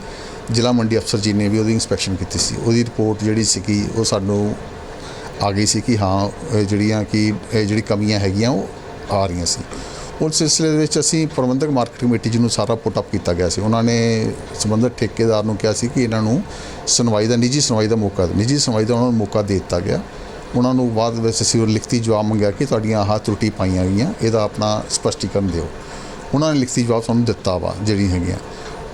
ਜ਼ਿਲ੍ਹਾ ਮੰਡੀ ਅਫਸਰ ਜੀ ਨੇ ਵੀ ਉਹਦੀ ਇਨਸਪੈਕਸ਼ਨ ਕੀਤੀ ਸੀ। ਉਹਦੀ ਰਿਪੋਰਟ ਜਿਹੜੀ ਸੀਗੀ, ਉਹ ਸਾਨੂੰ ਆ ਗਈ ਸੀ ਕਿ ਹਾਂ, ਇਹ ਜਿਹੜੀਆਂ ਕਿ, ਇਹ ਜਿਹੜੀ ਕਮੀਆਂ ਹੈਗੀਆਂ, ਉਹ ਆ ਰਹੀਆਂ ਸੀ। ਉਸ ਸਿਲਸਿਲੇ ਦੇ ਵਿੱਚ ਅਸੀਂ ਪ੍ਰਬੰਧਕ ਮਾਰਕੀਟ ਕਮੇਟੀ ਜਿਹਨੂੰ ਸਾਰਾ ਪੁੱਟ ਅਪ ਕੀਤਾ ਗਿਆ ਸੀ। ਉਹਨਾਂ ਨੇ ਸੰਬੰਧਿਤ ਠੇਕੇਦਾਰ ਨੂੰ ਕਿਹਾ ਸੀ ਕਿ ਇਹਨਾਂ ਨੂੰ ਸੁਣਵਾਈ ਦਾ, ਨਿੱਜੀ ਸੁਣਵਾਈ ਦਾ ਮੌਕਾ ਨਿੱਜੀ ਸੁਣਵਾਈ ਦਾ ਉਹਨਾਂ ਨੂੰ ਮੌਕਾ ਦੇ ਦਿੱਤਾ ਗਿਆ। ਉਹਨਾਂ ਨੂੰ ਬਾਅਦ ਵਿੱਚ ਅਸੀਂ ਉਹ ਲਿਖਤੀ ਜਵਾਬ ਮੰਗਿਆ ਕਿ ਤੁਹਾਡੀਆਂ ਆਹ ਤਰੁਟੀ ਪਾਈਆਂ ਗਈਆਂ, ਇਹਦਾ ਆਪਣਾ ਸਪਸ਼ਟੀਕਰਨ ਦਿਓ। ਉਹਨਾਂ ਨੇ ਲਿਖਤੀ ਜਵਾਬ ਸਾਨੂੰ ਦਿੱਤਾ ਵਾ ਜਿਹੜੀ ਹੈਗੀਆਂ।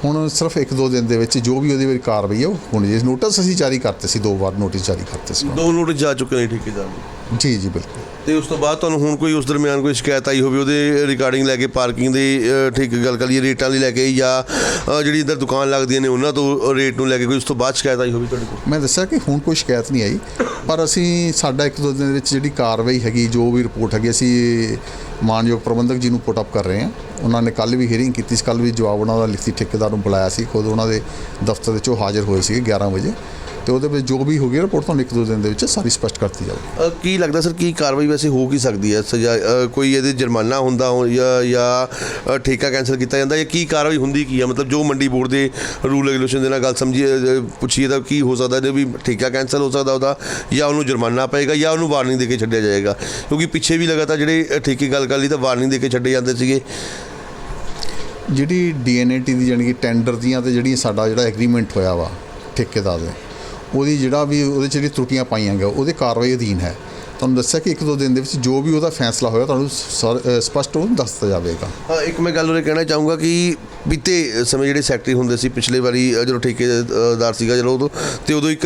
ਹੁਣ ਸਿਰਫ ਇੱਕ ਦੋ ਦਿਨ ਦੇ ਵਿੱਚ ਜੋ ਵੀ ਉਹਦੇ ਵਿੱਚ ਕਾਰਵਾਈ ਹੈ ਉਹ ਹੋਣੀ ਜੀ ਨੋਟਿਸ ਅਸੀਂ ਜਾਰੀ ਕਰਤੇ ਸੀ, ਦੋ ਵਾਰ ਨੋਟਿਸ ਜਾਰੀ ਕਰਤੇ ਸੀ। ਦੋ ਨੋਟਿਸ ਜਾ ਚੁੱਕੇ ਨੇ ਠੇਕੇਦਾਰ ਨੂੰ ਜੀ ਜੀ ਬਿਲਕੁਲ। ਤੇ ਉਸ ਤੋਂ ਬਾਅਦ ਤੁਹਾਨੂੰ ਹੁਣ ਕੋਈ ਉਸ ਦਰਮਿਆਨ ਕੋਈ ਸ਼ਿਕਾਇਤ ਆਈ ਹੋਵੇ ਉਹਦੇ ਰਿਗਾਰਡਿੰਗ ਲੈ ਕੇ ਪਾਰਕਿੰਗ ਦੇ ਠੀਕ ਗੱਲ ਕਰੀਏ ਰੇਟਾਂ ਲਈ ਲੈ ਕੇ ਜਾਂ ਜਿਹੜੀ ਇੱਧਰ ਦੁਕਾਨ ਲੱਗਦੀਆਂ ਨੇ ਉਹਨਾਂ ਤੋਂ ਰੇਟ ਨੂੰ ਲੈ ਕੇ ਕੋਈ ਉਸ ਤੋਂ ਬਾਅਦ ਸ਼ਿਕਾਇਤ ਆਈ ਹੋਵੇ ਤੁਹਾਡੇ ਕੋਲ? ਮੈਂ ਦੱਸਿਆ ਕਿ ਹੁਣ ਕੋਈ ਸ਼ਿਕਾਇਤ ਨਹੀਂ ਆਈ ਪਰ ਅਸੀਂ ਸਾਡਾ ਇੱਕ ਦੋ ਦਿਨ ਦੇ ਵਿੱਚ ਜਿਹੜੀ ਕਾਰਵਾਈ ਹੈਗੀ ਜੋ ਵੀ ਰਿਪੋਰਟ ਹੈਗੀ ਅਸੀਂ ਮਾਨਯੋਗ ਪ੍ਰਬੰਧਕ ਜੀ ਨੂੰ ਪੁੱਟ ਅਪ ਕਰ ਰਹੇ ਹਾਂ। ਉਹਨਾਂ ਨੇ ਕੱਲ ਵੀ ਹੀਅਰਿੰਗ ਕੀਤੀ ਸੀ ਕੱਲ ਵੀ ਜਵਾਬ ਉਹਨਾਂ ਦਾ ਲਿਖਤੀ ਠੇਕੇਦਾਰ ਨੂੰ ਬੁਲਾਇਆ ਸੀ ਖੁਦ ਉਹਨਾਂ ਦੇ ਦਫ਼ਤਰ ਵਿੱਚ ਉਹ ਹਾਜ਼ਰ ਹੋਏ ਸੀ 11 ਵਜੇ। ਤੇ ਉਹਦੇ ਵਿੱਚ ਜੋ ਵੀ ਹੋ ਗਿਆ ਰਿਪੋਰਟ ਤੁਹਾਨੂੰ ਇੱਕ ਦੋ ਦਿਨ ਦੇ ਵਿੱਚ ਸਾਰੀ ਸਪਸ਼ਟ ਕਰਤੀ ਅ, ਕੀ ਲੱਗਦਾ ਸਰ ਕੀ ਕਾਰਵਾਈ ਵੈਸੇ ਹੋ ਕੀ ਸਕਦੀ ਹੈ? ਸਜ਼ਾ ਅ, ਕੋਈ ਇਹਦੇ ਜੁਰਮਾਨਾ ਹੁੰਦਾ ਹੋ ਜਾਂ ਜਾਂ ਅ, ਠੇਕਾ ਕੈਂਸਲ ਕੀਤਾ ਜਾਂਦਾ ਜਾਂ ਕੀ ਕਾਰਵਾਈ ਹੁੰਦੀ ਕੀ ਹੈ? ਮਤਲਬ ਜੋ ਮੰਡੀ ਬੋਰਡ ਦੇ ਰੂਲ ਰੈਗੂਲੇਸ਼ਨ ਦੇ ਨਾਲ ਗੱਲ ਸਮਝੀਏ ਅ, ਪੁੱਛੀਏ ਤਾਂ ਕੀ ਹੋ ਸਕਦਾ ਇਹਦੇ ਵੀ ਠੇਕਾ ਕੈਂਸਲ ਹੋ ਸਕਦਾ ਉਹਦਾ ਜਾਂ ਉਹਨੂੰ ਜੁਰਮਾਨਾ ਪਏਗਾ ਜਾਂ ਉਹਨੂੰ ਵਾਰਨਿੰਗ ਦੇ ਕੇ ਛੱਡਿਆ ਜਾਏਗਾ? ਕਿਉਂਕਿ ਪਿੱਛੇ ਵੀ ਲਗਾਤਾਰ ਜਿਹੜੇ ਅ, ਠੇਕੇ ਗੱਲ ਕਰ ਲਈ ਤਾਂ ਵਾਰਨਿੰਗ ਦੇ ਕੇ ਛੱਡੇ ਜਾਂਦੇ ਸੀਗੇ। ਜਿਹੜੀ ਡੀਐਨਏਟੀ ਦੀ ਜਾਣੀ ਕਿ ਟੈਂਡਰ ਦੀਆਂ ਤੇ ਜਿਹੜੀ ਸਾਡਾ ਜਿਹੜਾ ਐਗਰੀਮੈਂਟ ਹੋਇਆ ਵਾ ਠੇਕੇਦਾਰ ਦੇ ਉਹਦੀ ਜਿਹੜਾ ਵੀ ਉਹਦੇ 'ਚ ਜਿਹੜੀ ਤਰੁੱਟੀਆਂ ਪਾਈਆਂ ਗਿਆ ਉਹਦੇ ਕਾਰਵਾਈ ਅਧੀਨ ਹੈ। ਤੁਹਾਨੂੰ ਦੱਸਿਆ ਕਿ ਇੱਕ ਦੋ ਦਿਨ ਦੇ ਵਿੱਚ ਜੋ ਵੀ ਉਹਦਾ ਫੈਸਲਾ ਹੋਇਆ ਤੁਹਾਨੂੰ ਸਰ- ਅ, ਸਪਸ਼ਟ ਉਹ ਦੱਸ ਦਿੱਤਾ ਜਾਵੇਗਾ। ਇੱਕ ਮੈਂ ਗੱਲ ਉਹਨੇ ਕਹਿਣਾ ਚਾਹੂੰਗਾ ਕਿ ਬੀਤੇ ਸਮੇਂ ਜਿਹੜੇ ਸੈਕਟਰੀ ਹੁੰਦੇ ਸੀ ਪਿਛਲੇ ਵਾਰੀ ਜਦੋਂ ਠੇਕੇਦਾਰ ਸੀਗਾ ਜਦੋਂ ਉਦੋਂ ਤੇ ਉਦੋਂ ਇੱਕ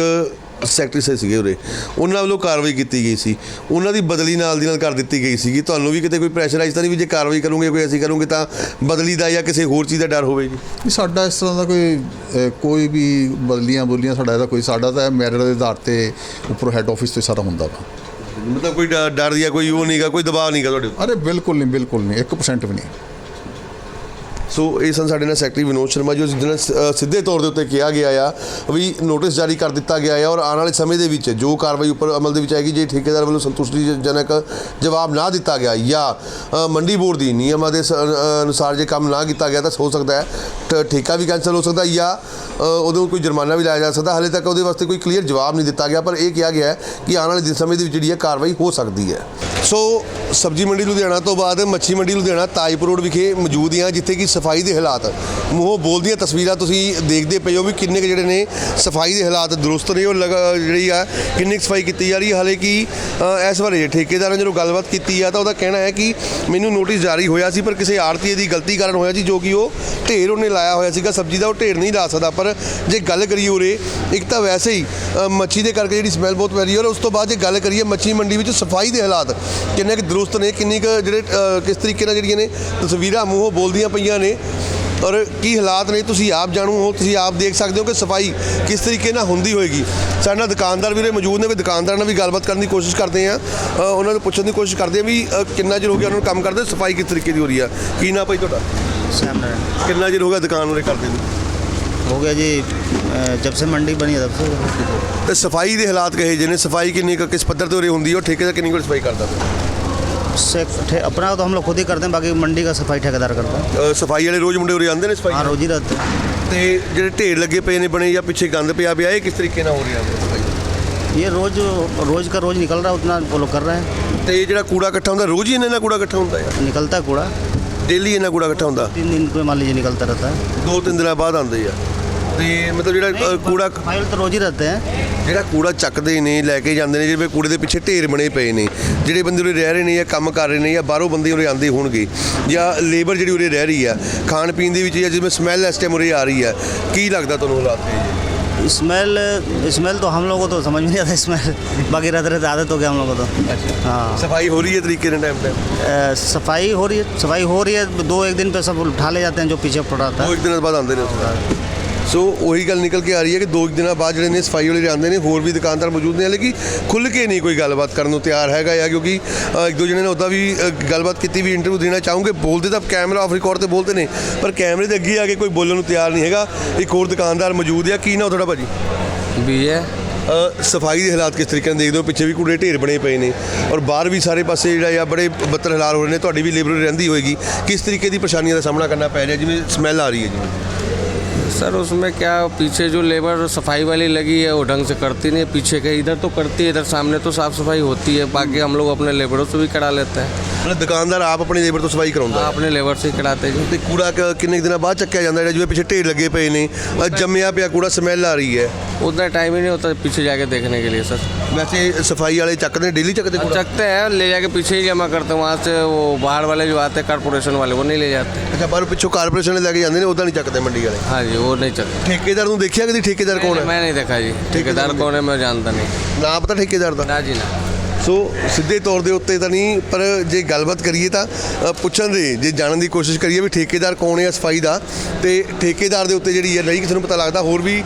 ਸੈਕਟਰੀ ਸੇ ਸੀਗੇ ਉਰੇ। ਉਹਨਾਂ ਵੱਲੋਂ ਕਾਰਵਾਈ ਕੀਤੀ ਗਈ ਸੀ। ਉਹਨਾਂ ਦੀ ਬਦਲੀ ਨਾਲ ਦੀ ਨਾਲ ਕਰ ਦਿੱਤੀ ਗਈ ਸੀਗੀ। ਤੁਹਾਨੂੰ ਵੀ ਕਿਤੇ ਕੋਈ ਪ੍ਰੈਸ਼ਰਾਈਜ਼ ਤਾਂ ਨਹੀਂ ਵੀ ਜੇ ਕਾਰਵਾਈ ਕਰੋਗੇ ਕੋਈ ਅਸੀਂ ਕਰੋਗੇ ਤਾਂ ਬਦਲੀ ਦਾ ਜਾਂ ਕਿਸੇ ਹੋਰ ਚੀਜ਼ ਦਾ ਡਰ ਹੋਵੇ ਜੀ? ਸਾਡਾ ਇਸ ਤਰ੍ਹਾਂ ਦਾ ਕੋਈ ਕੋਈ ਵੀ ਬਦਲੀਆਂ ਬੋਲੀਆਂ ਸਾਡਾ ਇਹਦਾ ਕੋਈ ਸਾਡਾ ਤਾਂ ਮੈਰਿਟ ਦੇ ਆਧਾਰ ਤੇ ਉੱਪਰ ਹੈੱਡ ਆਫਿਸ ਤੇ ਸਾਰਾ ਹੁੰਦਾ ਵਾ। ਮਤਲਬ ਕੋਈ ਡਰ ਡਰ ਜਾਂ ਕੋਈ ਉਹ ਨਹੀਂਗਾ ਕੋਈ ਦਬਾਅ ਨਹੀਂਗਾ ਤੁਹਾਡੇ ਉੱਤੇ? ਅਰੇ ਬਿਲਕੁਲ ਨਹੀਂ ਬਿਲਕੁਲ ਨਹੀਂ 1% ਵੀ ਨਹੀਂ ਸੋ ਇਹ ਸਨ ਸਾਡੇ ਨਾਲ ਸੈਕਟਰੀ ਵਿਨੋਦ ਸ਼ਰਮਾ ਜੋ ਜਿਹਨਾਂ ਸਿੱਧੇ ਤੌਰ ਦੇ ਉੱਤੇ ਕਿਹਾ ਗਿਆ ਆ ਵੀ ਨੋਟਿਸ ਜਾਰੀ ਕਰ ਦਿੱਤਾ ਗਿਆ ਆ ਔਰ ਆਉਣ ਵਾਲੇ ਸਮੇਂ ਦੇ ਵਿੱਚ ਜੋ ਕਾਰਵਾਈ ਉੱਪਰ ਅਮਲ ਦੇ ਵਿੱਚ ਆਏਗੀ ਜੇ ਠੇਕੇਦਾਰ ਵੱਲੋਂ ਸੰਤੁਸ਼ਟੀਜਨਕ ਜਵਾਬ ਨਾ ਦਿੱਤਾ ਗਿਆ ਜਾਂ ਮੰਡੀ ਬੋਰਡ ਦੀ ਨਿਯਮਾਂ ਦੇ ਸ- ਅਨੁਸਾਰ ਜੇ ਕੰਮ ਨਾ ਕੀਤਾ ਗਿਆ ਤਾਂ ਹੋ ਸਕਦਾ ਹੈ ਠੇਕਾ ਵੀ ਕੈਂਸਲ ਹੋ ਸਕਦਾ ਜਾਂ ਅ, ਉਹਦੇ ਕੋਈ ਜੁਰਮਾਨਾ ਵੀ ਲਾਇਆ ਜਾ ਸਕਦਾ। ਹਾਲੇ ਤੱਕ ਉਹਦੇ ਵਾਸਤੇ ਕੋਈ ਕਲੀਅਰ ਜਵਾਬ ਨਹੀਂ ਦਿੱਤਾ ਗਿਆ ਪਰ ਇਹ ਕਿਹਾ ਗਿਆ ਹੈ ਕਿ ਆਉਣ ਵਾਲੇ ਸਮੇਂ ਦੇ ਵਿੱਚ ਜਿਹੜੀ ਹੈ ਕਾਰਵਾਈ ਹੋ ਸਕਦੀ ਹੈ। ਸੋ ਸਬਜ਼ੀ ਮੰਡੀ ਲੁਧਿਆਣਾ ਤੋਂ ਬਾਅਦ ਮੱਛੀ ਮੰਡੀ ਲੁਧਿਆਣਾ ਤਾਜਪੁਰ ਰੋਡ ਵਿਖੇ ਮੌਜੂਦ ਹਾਂ ਜਿੱਥੇ ਕਿ ਸਫ਼ਾਈ ਦੇ ਹਾਲਾਤ ਮੂੰਹੋਂ ਬੋਲਦੀਆਂ ਤਸਵੀਰਾਂ ਤੁਸੀਂ ਦੇਖਦੇ ਪਏ ਹੋ ਵੀ ਕਿੰਨੇ ਕੁ ਜਿਹੜੇ ਨੇ ਸਫ਼ਾਈ ਦੇ ਹਾਲਾਤ ਦਰੁਸਤ ਨੇ, ਉਹ ਲਗਾ- ਜਿਹੜੀ ਆ, ਕਿੰਨੀ ਕੁ ਸਫ਼ਾਈ ਕੀਤੀ ਜਾ ਰਹੀ ਹੈ। ਹਾਲੇ ਕਿ ਇਸ ਬਾਰੇ ਠੇਕੇਦਾਰਾਂ ਨੇ ਜਦੋਂ ਗੱਲਬਾਤ ਕੀਤੀ ਆ, ਤਾਂ ਉਹਦਾ ਕਹਿਣਾ ਹੈ ਕਿ ਮੈਨੂੰ ਨੋਟਿਸ ਜਾਰੀ ਹੋਇਆ ਸੀ, ਪਰ ਕਿਸੇ ਆੜਤੀਏ ਦੀ ਗਲਤੀ ਕਾਰਨ ਹੋਇਆ ਸੀ, ਜੋ ਕਿ ਉਹ ਢੇਰ ਉਹਨੇ ਲਾਇਆ ਹੋਇਆ ਸੀਗਾ। ਸਬਜ਼ੀ ਦਾ ਉਹ ਢੇਰ ਨਹੀਂ ਲਾ ਸਕਦਾ, ਪਰ ਜੇ ਗੱਲ ਕਰੀਏ ਉਰੇ, ਇੱਕ ਤਾਂ ਵੈਸੇ ਹੀ ਮੱਛੀ ਦੇ ਕਰਕੇ ਜਿਹੜੀ ਸਮੈਲ ਬਹੁਤ ਪੈ ਰਹੀ ਹੈ ਔਰ ਉਸ ਤੋਂ ਬਾਅਦ ਜੇ ਗੱਲ ਕਰੀਏ ਮੱਛੀ ਮੰਡੀ ਵਿੱਚ ਸਫ਼ਾਈ ਦੇ ਹਾਲਾਤ ਕਿੰਨੇ ਕੁ ਦਰੁਸਤ ਨੇ, ਕਿੰਨੀ ਕੁ ਜਿਹੜੇ ਕਿਸ ਤਰੀਕੇ ਨਾਲ ਜਿਹੜੀਆਂ ਨੇ ਤਸਵੀਰਾਂ ਮੂੰਹੋਂ ਬੋਲਦੀਆਂ ਪਈਆਂ ਨੇ ਔਰ ਕੀ ਹਾਲਾਤ ਨੇ ਤੁਸੀਂ ਆਪ ਜਾਣੂ ਹੋ ਤੁਸੀਂ ਆਪ ਦੇਖ ਸਕਦੇ ਹੋ ਕਿ ਸਫ਼ਾਈ ਕਿਸ ਤਰੀਕੇ ਨਾਲ ਹੁੰਦੀ ਹੋਏਗੀ। ਸਾਡੇ ਨਾਲ ਦੁਕਾਨਦਾਰ ਵੀਰੇ ਮੌਜੂਦ ਨੇ ਵੀ ਦੁਕਾਨਦਾਰ ਨਾਲ ਵੀ ਗੱਲਬਾਤ ਕਰਨ ਦੀ ਕੋਸ਼ਿਸ਼ ਕਰਦੇ ਆ ਉਹਨਾਂ ਨੂੰ ਪੁੱਛਣ ਦੀ ਕੋਸ਼ਿਸ਼ ਕਰਦੇ ਆ ਵੀ ਕਿੰਨਾ ਚਿਰ ਹੋ ਗਿਆ ਉਹਨਾਂ ਨੂੰ ਕੰਮ ਕਰਦੇ ਸਫ਼ਾਈ ਕਿਸ ਤਰੀਕੇ ਦੀ ਹੋ ਰਹੀ ਆ? ਕੀ ਨਾ ਭਾਈ ਤੁਹਾਡਾ? ਕਿੰਨਾ ਚਿਰ ਹੋ ਗਿਆ ਦੁਕਾਨ ਉਰੇ ਕਰਦੇ ਨੇ? ਹੋ ਗਿਆ ਜੀ ਜਦ ਸੇ ਮੰਡੀ ਬਣੀ ਹੈ ਤਬ ਸੇ। ਸਫ਼ਾਈ ਦੇ ਹਾਲਾਤ ਕਹੇ ਜਿਹਨੇ ਸਫ਼ਾਈ ਕਿੰਨੀ ਕਿਸ ਪੱਧਰ ਤੇ ਉਰੇ ਹੁੰਦੀ ਹੈ ਔਰ ਠੇਕੇ ਕਿੰਨੀ ਕੁ ਸਫ਼ਾਈ ਕਰਦਾ उससे ठे- अपना तो हम लोग खुद ही करते हैं बाकी मंडी का सफाई ठेकेदार करता है ਅ, ਸਫਾਈ ਵਾਲੇ ਰੋਜ਼ ਮੁੰਡੇ ਉਰੇ ਆਉਂਦੇ ਨੇ ਸਫਾਈ हाँ रोज ही रहते हैं ਤੇ ਜਿਹੜੇ ਢੇਰ ਲੱਗੇ ਪਏ ਨੇ ਬਣੇ ਜਾਂ ਪਿੱਛੇ ਗੰਦ ਪਿਆ ਪਿਆ ਇਹ ਕਿਸ ਤਰੀਕੇ ਨਾਲ ਹੋ ਰਿਹਾ ਸਫਾਈ ये रोज रोज का रोज निकल रहा है उतना वो लोग कर रहे हैं ਤੇ ਜਿਹੜਾ ਕੂੜਾ ਇਕੱਠਾ ਹੁੰਦਾ ਰੋਜ਼ ਹੀ ਇਹਨਾਂ ਨਾਲ ਕੂੜਾ ਇਕੱਠਾ ਹੁੰਦਾ ਹੈ निकलता है कूड़ा ਡੇਲੀ ਇਹਨਾਂ ਕੂੜਾ ਇਕੱਠਾ ਹੁੰਦਾ तीन दिन को मान लीजिए निकलता रहता है ਦੋ ਤਿੰਨ ਦਿਨਾਂ ਬਾਅਦ ਆਉਂਦੇ ਆ ਤੇ ਮਤਲਬ ਜਿਹੜਾ ਅ, ਕੂੜਾ फाइल तो रोज ही रहते हैं ਜਿਹੜਾ ਕੂੜਾ ਚੱਕਦੇ ਨੇ ਲੈ ਕੇ ਜਾਂਦੇ ਨੇ ਜਿਵੇਂ ਕੂੜੇ ਦੇ ਪਿੱਛੇ ਢੇਰ ਬਣੇ ਪਏ ਨੇ ਜਿਹੜੇ ਬੰਦੇ ਉਰੇ ਰਹਿ ਰਹੇ ਨੇ ਜਾਂ ਕੰਮ ਕਰ ਰਹੇ ਨੇ ਜਾਂ ਬਾਹਰੋਂ ਬੰਦੇ ਉਰੇ ਆਉਂਦੇ ਹੋਣਗੇ ਜਾਂ ਲੇਬਰ ਜਿਹੜੀ ਉਰੇ ਰਹਿ ਰਹੀ ਆ ਖਾਣ ਪੀਣ ਦੇ ਵਿੱਚ ਜਾਂ ਜਿਵੇਂ ਸਮੈਲ ਇਸ ਟਾਈਮ ਉਰੇ ਆ ਰਹੀ ਆ ਕੀ ਲੱਗਦਾ ਤੁਹਾਨੂੰ ਹਾਲਾਤ ਇਹ स्मेल स्मेल तो हम लोगों को तो समझ में नहीं आता स्मेल बाकी रहते रहते आदत हो गया हम लोगों को तो हाँ ਸਫਾਈ ਹੋ ਰਹੀ ਹੈ ਤਰੀਕੇ ਨਾਲ ਟਾਈਮ ਟਾਈਮ अ, सफाई हो रही है सफाई हो रही है दो एक दिन पे सब उठा ले जाते हैं जो पीछे पड़ा था ਦੋ ਇੱਕ ਦਿਨਾਂ ਬਾਅਦ ਆਉਂਦੇ ਨੇ ਉੱਥੇ ਸੋ ਉਹੀ ਗੱਲ ਨਿਕਲ ਕੇ ਆ ਰਹੀ ਹੈ ਕਿ ਦੋ ਦਿਨਾਂ ਬਾਅਦ ਜਿਹੜੇ ਨੇ ਸਫ਼ਾਈ ਵਾਲੇ ਜਾਂਦੇ ਨੇ ਹੋਰ ਵੀ ਦੁਕਾਨਦਾਰ ਮੌਜੂਦ ਨੇ ਕਿ ਖੁੱਲ ਕੇ ਨਹੀਂ ਕੋਈ ਗੱਲਬਾਤ ਕਰਨ ਨੂੰ ਤਿਆਰ ਹੈਗਾ ਆ ਕਿਉਂਕਿ ਇੱਕ ਦੋ ਜਣੇ ਨੇ ਉੱਦਾਂ ਵੀ ਗੱਲਬਾਤ ਕੀਤੀ ਵੀ ਇੰਟਰਵਿਊ ਦੇਣਾ ਚਾਹੂੰਗੇ ਬੋਲਦੇ ਤਾਂ ਕੈਮਰਾ ਆਫ ਰਿਕਾਰਡ ਤੇ ਬੋਲਦੇ ਨੇ ਪਰ ਕੈਮਰੇ ਦੇ ਅੱਗੇ ਆ ਕੇ ਕੋਈ ਬੋਲਣ ਨੂੰ ਤਿਆਰ ਨਹੀਂ ਹੈਗਾ। ਇੱਕ ਹੋਰ ਦੁਕਾਨਦਾਰ ਮੌਜੂਦ ਆ ਕੀ ਨਾ ਤੁਹਾਡਾ ਭਾਜੀ? है ਅ, ਸਫ਼ਾਈ ਦੇ ਹਾਲਾਤ ਕਿਸ ਤਰੀਕੇ ਨਾਲ ਦੇਖਦੇ ਹੋ? ਪਿੱਛੇ ਵੀ ਕੂੜੇ ਢੇਰ ਬਣੇ ਪਏ ਨੇ ਔਰ ਬਾਹਰ ਵੀ ਸਾਰੇ ਪਾਸੇ ਜਿਹੜਾ ਆ ਬੜੇ ਬੱਤਰ ਹਾਲਾਤ ਹੋ ਰਹੇ ਨੇ ਤੁਹਾਡੀ ਵੀ ਲੇਬਰ ਰਹਿੰਦੀ ਹੋਏਗੀ। ਕਿਸ ਤਰੀਕੇ ਦੀ ਪਰੇਸ਼ਾਨੀਆਂ ਦਾ ਸਾਹਮਣਾ ਕਰਨਾ ਪੈ ਰਿਹਾ ਜਿਵੇਂ ਸਮੈਲ ਆ ਰਹੀ ਹੈ ਜਿਵੇਂ सर उसमें क्या पीछे जो लेबर सफाई वाली लगी है वो ढंग से करती नहीं है पीछे के इधर तो करती है इधर सामने तो साफ़ सफाई होती है बाकी हम लोग अपने लेबरों से भी करा लेते हैं ਮਤਲਬ ਦੁਕਾਨਦਾਰ ਆਪ ਆਪਣੀ ਲੇਬਰ ਤੋਂ ਸਫਾਈ ਕਰਾਉਂਦਾ ਹੈ। अपने लेबर से ही कराते हैं जी ਤੇ ਕੂੜਾ ਕ- ਕਿੰਨੇ ਕੁ ਦਿਨਾਂ ਬਾਅਦ ਚੱਕਿਆ ਜਾਂਦਾ ਜਿਹੜਾ ਜਿਵੇਂ ਪਿੱਛੇ ਢੇਰ ਲੱਗੇ ਪਏ ਨੇ ਅ, ਜੰਮਿਆ ਪਿਆ ਕੂੜਾ ਸਮੈਲ ਆ ਰਹੀ ਹੈ उतना टाइम ही नहीं होता पीछे जाके देखने के लिए सर ਵੈਸੇ ਸਫਾਈ ਵਾਲੇ ਚੱਕਦੇ ਨੇ ਡੇਲੀ ਚੱਕਦੇ ਕੂੜਾ चकते हैं ले जाके पीछे ही जमा करते हैं वहाँ से वो बाहर वाले जो आते हैं कारपोरेशन वाले वो नहीं ले जाते ਅੱਛਾ ਬਾਹਰੋਂ ਪਿੱਛੋਂ ਕਾਰਪੋਰੇਸ਼ਨ ਵਾਲੇ ਲੈ ਕੇ ਜਾਂਦੇ ਨੇ ਉਦਾਂ ਨਹੀਂ ਚੱਕਦੇ ਮੰਡੀ ਵਾਲੇ हाँ जी ਹੋਰ ਨਹੀਂ ਚੱਕ ਠੇਕੇਦਾਰ ਨੂੰ ਦੇਖਿਆ ਕਿ ਠੇਕੇਦਾਰ ਕੌਣ ਹੈ? ਮੈਂ ਨਹੀਂ ਦੇਖਿਆ ਜੀ। ਠੇਕੇਦਾਰ ਕੌਣ ਹੈ ਮੈਂ ਜਾਣਦਾ ਨਹੀਂ। ਨਾ ਪਤਾ ਠੇਕੇਦਾਰ ਦਾ? ਨਾ ਜੀ ਨਾ। ਸੋ ਸਿੱਧੇ ਤੌਰ ਦੇ ਉੱਤੇ ਤਾਂ ਨਹੀਂ ਪਰ ਜੇ ਗੱਲਬਾਤ ਕਰੀਏ ਤਾਂ ਪੁੱਛਣ ਦੇ ਜੇ ਜਾਣਨ ਦੀ ਕੋਸ਼ਿਸ਼ ਕਰੀਏ ਵੀ ਠੇਕੇਦਾਰ ਕੌਣ ਹੈ ਸਫ਼ਾਈ ਦਾ ਤੇ ਠੇਕੇਦਾਰ ਦੇ ਉੱਤੇ ਜਿਹੜੀ ਹੈ ਨਹੀਂ ਕਿਸੇ ਨੂੰ ਪਤਾ ਲੱਗਦਾ ਹੋਰ ਵੀ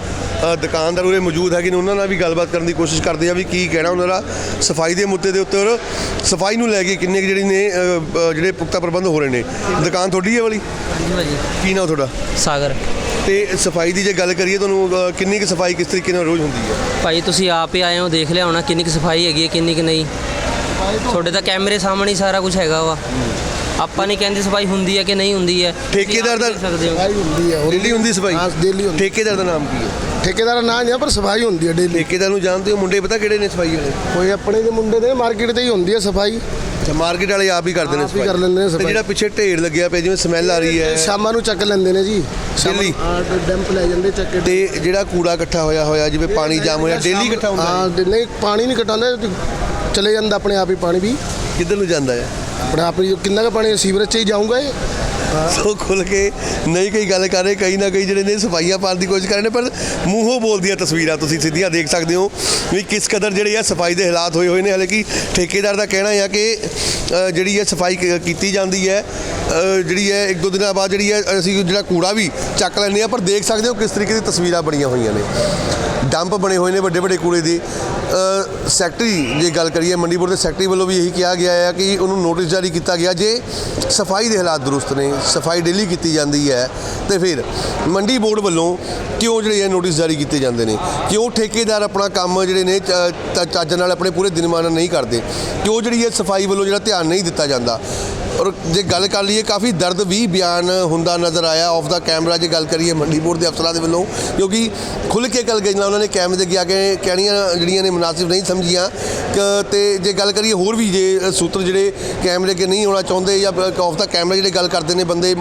ਦੁਕਾਨਦਾਰ ਉਰੇ ਮੌਜੂਦ ਹੈਗੇ ਨੇ ਉਹਨਾਂ ਨਾਲ ਵੀ ਗੱਲਬਾਤ ਕਰਨ ਦੀ ਕੋਸ਼ਿਸ਼ ਕਰਦੇ ਆ ਵੀ ਕੀ ਕਹਿਣਾ ਉਹਨਾਂ ਦਾ ਸਫ਼ਾਈ ਦੇ ਮੁੱਦੇ ਦੇ ਉੱਤੇ ਔਰ ਸਫ਼ਾਈ ਨੂੰ ਲੈ ਕੇ ਕਿੰਨੇ ਕੁ ਜਿਹੜੀ ਨੇ ਜਿਹੜੇ ਪੁਖਤਾ ਪ੍ਰਬੰਧ ਹੋ ਰਹੇ ਨੇ। ਦੁਕਾਨ ਤੁਹਾਡੀ ਹੈ ਵਾਲੀ? ਕੀ ਨਾਮ ਤੁਹਾਡਾ? ਸਾਗਰ। ਤੇ ਸਫ਼ਾਈ ਦੀ ਜੇ ਗੱਲ ਕਰੀਏ ਤੁਹਾਨੂੰ ਕਿੰਨੀ ਕੁ ਸਫ਼ਾਈ ਕਿਸ ਤਰੀਕੇ ਨਾਲ ਰੋਜ਼ ਹੁੰਦੀ ਹੈ? ਭਾਈ ਤੁਸੀਂ ਆਪ ਹੀ ਆਏ ਹੋ ਦੇਖ ਲਿਆ ਹੋਣਾ ਕਿੰਨੀ ਕੁ ਸਫ਼ਾਈ ਹੈਗੀ ਹੈ ਕਿੰਨੀ ਕੁ ਨਹੀਂ। ਤੁਹਾਡੇ ਤਾਂ ਕੈਮਰੇ ਸਾਹਮਣੇ ਹੀ ਸਾਰਾ ਕੁਝ ਹੈਗਾ ਵਾ। ਆਪਾਂ ਨਹੀਂ ਕਹਿੰਦੇ ਸਫ਼ਾਈ ਹੁੰਦੀ ਹੈ ਕਿ ਨਹੀਂ ਹੁੰਦੀ ਹੈ। ਠੇਕੇਦਾਰ ਦਾ- ਸਕਦੇ ਹੋ। ਸਫ਼ਾਈ ਹੁੰਦੀ ਹੈ ਡੇਲੀ ਹੁੰਦੀ ਸਫ਼ਾਈ? ਹਾਂ ਡੇਲੀ ਹੁੰਦੀ। ਠੇਕੇਦਾਰ ਦਾ ਨਾਮ ਕੀ ਹੈ? ਠੇਕੇਦਾਰ ਦਾ ਨਾਂ ਨਹੀਂ ਪਰ ਸਫ਼ਾਈ ਹੁੰਦੀ ਹੈ ਡੇਲੀ। ਠੇਕੇਦਾਰ ਨੂੰ ਜਾਣਦੇ ਹੋ ਮੁੰਡੇ ਪਤਾ ਕਿਹੜੇ ਨੇ ਸਫ਼ਾਈ ਵਾਲੇ? ਕੋਈ ਆਪਣੇ ਦੇ ਮੁੰਡੇ ਦੇ ਮਾਰਕੀਟ ਤੇ ਹੀ ਹੁੰਦੀ ਹੈ ਸਫ਼ਾਈ। ਅੱਛਾ ਮਾਰਕੀਟ ਵਾਲੇ ਆਪ ਹੀ ਕਰਦੇ ਨੇ ਆਪ ਹੀ ਕਰ ਲੈਂਦੇ ਨੇ ਤੇ ਸਫ਼ਾਈ। ਜਿਹੜਾ ਪਿੱਛੇ ਢੇਰ ਲੱਗਿਆ ਪਿਆ ਜਿਵੇਂ ਸਮੈਲ ਆ ਰਹੀ ਹੈ। ਸ਼ਾਮਾਂ ਨੂੰ ਚੱਕ ਲੈਂਦੇ ਨੇ ਜੀ। ਸ਼ਾਮਾਂ Daily? ਡੰਪ ਲੈ ਜਾਂਦੇ ਚੱਕ ਕੇ। ਤੇ ਜਿਹੜਾ ਕੂੜਾ ਇਕੱਠਾ ਹੋਇਆ ਹੋਇਆ ਜਿਵੇਂ ਪਾਣੀ ਜਾਮ ਹੋਇਆ ਡੇਲੀ ਇਕੱਠਾ ਹੁੰਦਾ ਹਾਂ ਨਹੀਂ ਪਾਣੀ ਨਹੀਂ ਕਟਾਉਂਦੇ ਚਲੇ ਜਾਂਦਾ ਆਪਣੇ ਆਪ ਹੀ ਪਾਣੀ ਵੀ। ਕਿੱਧਰ ਨੂੰ ਜਾਂਦਾ ਹੈ? ਆਪਣਾ ਆਪਣੀ ਕਿੰਨਾ ਕੁ ਪਾਣੀ ਸੀਵਰੇਜ ਚ ਹੀ ਜਾਊਗਾ ਇਹ? ਸੋ ਖੁੱਲ ਕੇ ਨਹੀਂ ਕਈ ਗੱਲ ਕਰ ਰਹੇ, ਕਈ ਨਾ ਕਈ ਜਿਹੜੇ ਨੇ ਸਫਾਈਆਂ ਪਾਉਣ ਦੀ ਕੋਸ਼ਿਸ਼ ਕਰ ਰਹੇ ਨੇ, ਪਰ ਮੂੰਹੋਂ ਬੋਲਦੀਆਂ ਤਸਵੀਰਾਂ ਤੁਸੀਂ ਸਿੱਧੀਆਂ ਦੇਖ ਸਕਦੇ ਹੋ ਵੀ ਕਿਸ ਕਦਰ ਜਿਹੜੇ ਆ ਸਫ਼ਾਈ ਦੇ ਹਾਲਾਤ ਹੋਏ ਹੋਏ ਨੇ। ਹਾਲਾਂਕਿ ਠੇਕੇਦਾਰ ਦਾ ਕਹਿਣਾ ਹੈ ਕਿ ਜਿਹੜੀ ਹੈ ਸਫ਼ਾਈ ਕੀਤੀ ਜਾਂਦੀ ਹੈ ਜਿਹੜੀ ਹੈ, ਇੱਕ ਦੋ ਦਿਨਾਂ ਬਾਅਦ ਜਿਹੜੀ ਹੈ, ਅਸੀਂ ਜਿਹੜਾ ਕੂੜਾ ਵੀ ਚੱਕ ਲੈਂਦੇ ਆ ਪਰ ਦੇਖ ਸਕਦੇ ਹੋ ਕਿਸ ਤਰੀਕੇ ਦੀ ਤਸਵੀਰਾਂ ਬਣੀਆਂ ਹੋਈਆਂ ਨੇ। ਡੰਪ ਬਣੇ ਹੋਏ ਨੇ ਵੱਡੇ ਵੱਡੇ ਕੂੜੇ ਦੇ। ਸੈਕਟਰੀ ਜੇ ਗੱਲ ਕਰੀਏ ਮੰਡੀ ਬੋਰਡ ਦੇ ਸੈਕਟਰੀ ਵੱਲੋਂ ਵੀ ਇਹੀ ਕਿਹਾ ਗਿਆ ਹੈ ਕਿ ਉਹਨੂੰ ਨੋਟਿਸ ਜਾਰੀ ਕੀਤਾ ਗਿਆ। ਜੇ ਸਫ਼ਾਈ ਦੇ ਹਾਲਾਤ ਦਰੁਸਤ ਨੇ, ਸਫ਼ਾਈ ਡੇਲੀ ਕੀਤੀ ਜਾਂਦੀ ਹੈ, ਤੇ ਫਿਰ ਮੰਡੀ ਬੋਰਡ ਵੱਲੋਂ ਕਿਉਂ ਜਿਹੜੇ ਇਹ ਨੋਟਿਸ ਜਾਰੀ ਕੀਤੇ ਜਾਂਦੇ ਨੇ? ਕਿਉਂ ਠੇਕੇਦਾਰ ਆਪਣਾ ਕੰਮ ਜਿਹੜੇ ਨੇ, ਚ- ਚੱਜ ਨਾਲ ਆਪਣੇ ਪੂਰੇ ਦਿਨਮਾਨ ਨਹੀਂ ਕਰਦੇ? ਕਿਉਂ ਜਿਹੜੀ ਇਹ ਸਫ਼ਾਈ ਵੱਲੋਂ ਜਿਹੜਾ ਧਿਆਨ ਨਹੀਂ ਦਿੱਤਾ ਜਾਂਦਾ? ਔਰ ਜੇ ਗੱਲ ਕਰ ਲਈਏ, ਕਾਫੀ ਦਰਦ ਵੀ ਬਿਆਨ ਹੁੰਦਾ ਨਜ਼ਰ ਆਇਆ ਆਫ ਦਾ ਕੈਮਰਾ ਜੇ ਗੱਲ ਕਰੀਏ ਮੰਡੀ ਬੋਰਡ ਦੇ ਅਫਸਰਾਂ ਦੇ ਵੱਲੋਂ, ਕਿਉਂਕਿ ਖੁੱਲ੍ਹ ਕੇ ਗੱਲ ਗਈ ਉਹਨਾਂ ਨੇ ਕੈਮਰੇ ਦੇ ਅੱਗੇ ਆ ਕੇ ਕਹਿਣੀਆਂ ਜਿਹੜੀਆਂ ਨੇ ਮੁਨਾਸਿਬ ਨਹੀਂ ਸਮਝੀਆਂ। ਕ- ਤੇ ਜੇ ਗੱਲ ਕਰੀਏ ਹੋਰ ਵੀ ਜੇ ਸੂਤਰ ਜਿਹੜੇ ਕੈਮਰੇ ਅੱਗੇ ਨਹੀਂ ਹੋਣਾ ਚਾਹੁੰਦੇ ਜਾਂ ਆਫ ਦਾ ਕੈਮਰਾ ਜਿਹੜੇ ਗੱਲ ਕਰਦੇ ਨੇ ਬੰਦੇ